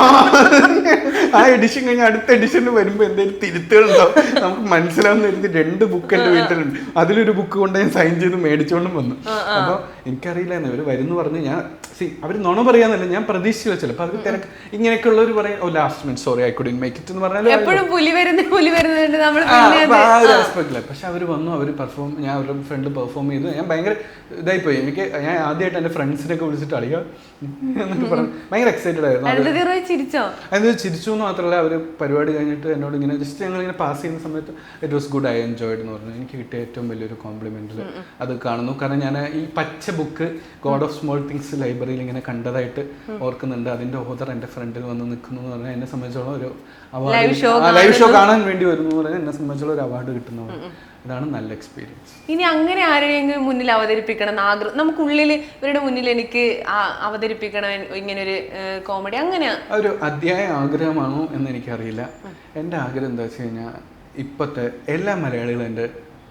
ആ എഡിഷൻ കഴിഞ്ഞ അടുത്ത എഡിഷനിൽ വരുമ്പോ എന്തെങ്കിലും തിരുത്തുകൾ ഉണ്ടാവും നമുക്ക് മനസ്സിലാവുന്ന രീതി രണ്ട് ബുക്ക് എന്റെ വീട്ടിലുണ്ട്. അതിലൊരു ബുക്ക് കൊണ്ട് ഞാൻ സൈൻ ചെയ്ത് മേടിച്ചോണ്ടും വന്നു. അപ്പൊ എനിക്കറിയില്ലായിരുന്നു. ഇവർ വരുന്നു പറഞ്ഞ് ഞാൻ സി അവർ നുണ പറയാന്നല്ല ഞാൻ പ്രതീക്ഷിച്ചു വെച്ചല്ലോ. അപ്പൊ അവർക്ക് തിരക്ക് ഇങ്ങനെയൊക്കെ ഉള്ളവർ പറയാം ഓ last minute sorry I couldn't make it എന്ന് പറഞ്ഞാൽ എപ്പോഴും പുലി വരുന്ന പുലി വരുന്നുണ്ട് നമ്മൾ പക്ഷെ അവർ വന്നു അവർ പെർഫോം ഞാൻ അവരുടെ ഫ്രണ്ട് പെർഫോം ചെയ്തു. ഞാൻ ഭയങ്കര ഇതായിപ്പോയി. എനിക്ക് ഞാൻ ആദ്യമായിട്ട് എന്റെ ഫ്രണ്ട്സിനൊക്കെ വിളിച്ചിട്ട് അറിയാം ഭയങ്കര എക്സൈറ്റഡ് ആയിരുന്നു ചിരിച്ചോ? അത് ചിരിച്ചു എന്ന് മാത്രമല്ല അവർ പരിപാടി കഴിഞ്ഞിട്ട് എന്നോട് ഇങ്ങനെ ജസ്റ്റ് ഞങ്ങൾ ഇങ്ങനെ പാസ് ചെയ്യുന്ന സമയത്ത് it was good I enjoyed എന്ന് പറഞ്ഞു. എനിക്ക് കിട്ടിയ ഏറ്റവും വലിയൊരു കോംപ്ലിമെന്റിൽ അത് കാണുന്നു. കാരണം ഞാൻ ഈ പച്ച book God of Small Things ലൈബ്രറിയിൽ ഇങ്ങനെ കണ്ടതായിട്ട് ഓർക്കുന്നുണ്ട്. അതിന്റെ ഓദർ എന്റെ ഫ്രണ്ടിൽ വന്ന് നിൽക്കുന്നു എന്ന് പറഞ്ഞാൽ എന്നെ സംബന്ധിച്ചോളം ഒരു അവാർഡ് ലൈവ് ഷോ കാണാൻ വേണ്ടി വരുന്നു എന്ന് പറഞ്ഞാൽ എന്നെ സംബന്ധിച്ചോളം ഒരു അവാർഡ് കിട്ടുന്നതാണ് ഇതാണ് നല്ല എക്സ്പീരിയൻസ് ഇനി അങ്ങനെ ആരെയെങ്കിലും മുന്നിൽ അവതരിപ്പിക്കണം എന്ന് ആഗ്രഹം നമുക്കുള്ളിൽ ഇവരുടെ മുന്നിൽ എനിക്ക് അവതരിപ്പിക്കണം ഇങ്ങനെ ഒരു കോമഡി അങ്ങനെ ഒരു അധ്യായ ആഗ്രഹമാണോ എന്ന് എനിക്കറിയില്ല എന്റെ ആഗ്രഹം എന്താ വെച്ച് കഴിഞ്ഞാൽ ഇപ്പോഴത്തെ എല്ലാ മലയാളികളും എന്റെ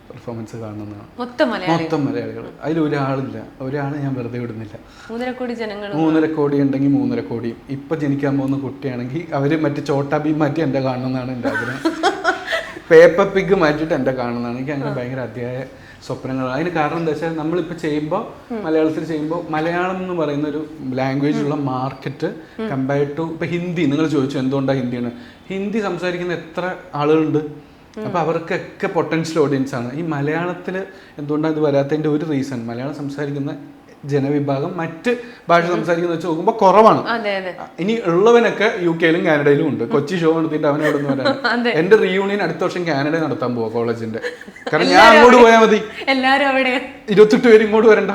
പെർഫോമൻസ് കാണുന്നതാണ്. മൊത്തം മലയാളി. മൊത്തം മലയാളികൾ. അതിൽ ഒരാളില്ല. ഒരാളെ ഞാൻ വെറുതെ വിടുന്നില്ല. മൂന്നര കോടി ജനങ്ങൾ മൂന്നര കോടി ഉണ്ടെങ്കിൽ മൂന്നര കോടിയും ഇപ്പൊ ജനിക്കാൻ പോകുന്ന കുട്ടിയാണെങ്കിൽ അവർ മറ്റേ ചോട്ടാ ഭീം മാറ്റി എന്റെ കാണുന്നതാണ് എന്റെ ആഗ്രഹം. പേപ്പർ പിഗ് മാറ്റിയിട്ട് എന്റെ കാണുന്നതാണ്. എനിക്ക് അങ്ങനെ ഭയങ്കര അധ്യായ സ്വപ്നങ്ങൾ അതിന് കാരണം എന്താ വെച്ചാൽ നമ്മളിപ്പോൾ ചെയ്യുമ്പോൾ മലയാളത്തിൽ ചെയ്യുമ്പോൾ മലയാളം എന്ന് പറയുന്ന ഒരു ലാംഗ്വേജ് ഉള്ള മാർക്കറ്റ് കമ്പയർഡ് ടു ഇപ്പൊ ഹിന്ദി. നിങ്ങൾ ചോദിച്ചു എന്തുകൊണ്ടാണ് ഹിന്ദിയാണ്? ഹിന്ദി സംസാരിക്കുന്ന എത്ര ആളുകളുണ്ട്? അപ്പൊ അവർക്കൊക്കെ പൊട്ടൻഷ്യൽ ഓഡിയൻസ് ആണ്. ഈ മലയാളത്തിൽ എന്തുകൊണ്ടാണ് ഇത് വരാത്തതിന്റെ ഒരു റീസൺ മലയാളം സംസാരിക്കുന്ന ജനവിഭാഗം മറ്റ് ഭാഷ സംസാരിക്കുന്ന വെച്ച് നോക്കുമ്പോൾ കുറവാണ്. ഇനി ഉള്ളവനൊക്കെ യു കെയിലും കാനഡയിലും ഉണ്ട്. കൊച്ചി ഷോ നടത്തിയിട്ട് അവൻ അവിടെ നിന്ന് വരാൻ. (laughs) എന്റെ റീയൂണിയൻ അടുത്ത വർഷം കാനഡ നടത്താൻ പോവാ കോളേജിന്റെ കാരണം ഞാൻ അങ്ങോട്ട് പോയാൽ മതി. എല്ലാരും അവിടെ? ഇരുപത്തെട്ട് പേര് ഇങ്ങോട്ട് വരണ്ട.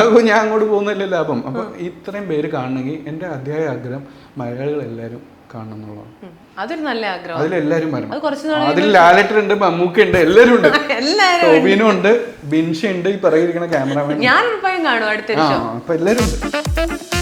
അപ്പൊ ഞാൻ അങ്ങോട്ട് പോകുന്നില്ലല്ലോ ലാഭം. അപ്പൊ ഇത്രയും പേര് കാണണമെങ്കിൽ എന്റെ അധ്യായ ആഗ്രഹം മലയാളികൾ എല്ലാവരും കാണണം എന്നുള്ളതാണ് അതൊരു നല്ല ആഗ്രഹം. അതിലെല്ലാരും അത് വരണം കുറച്ച് അതിൽ ലാലേട്ടർ ഉണ്ട് മമ്മൂക്ക ഉണ്ട് എല്ലാരും ഉണ്ട്. (laughs) ടോബിനും ഉണ്ട്. ബിൻഷ ഉണ്ട് ഈ പറയുന്ന ക്യാമറാമാൻ ഞാൻ കാണും ഷോ അപ്പൊ എല്ലാരും ഉണ്ട്.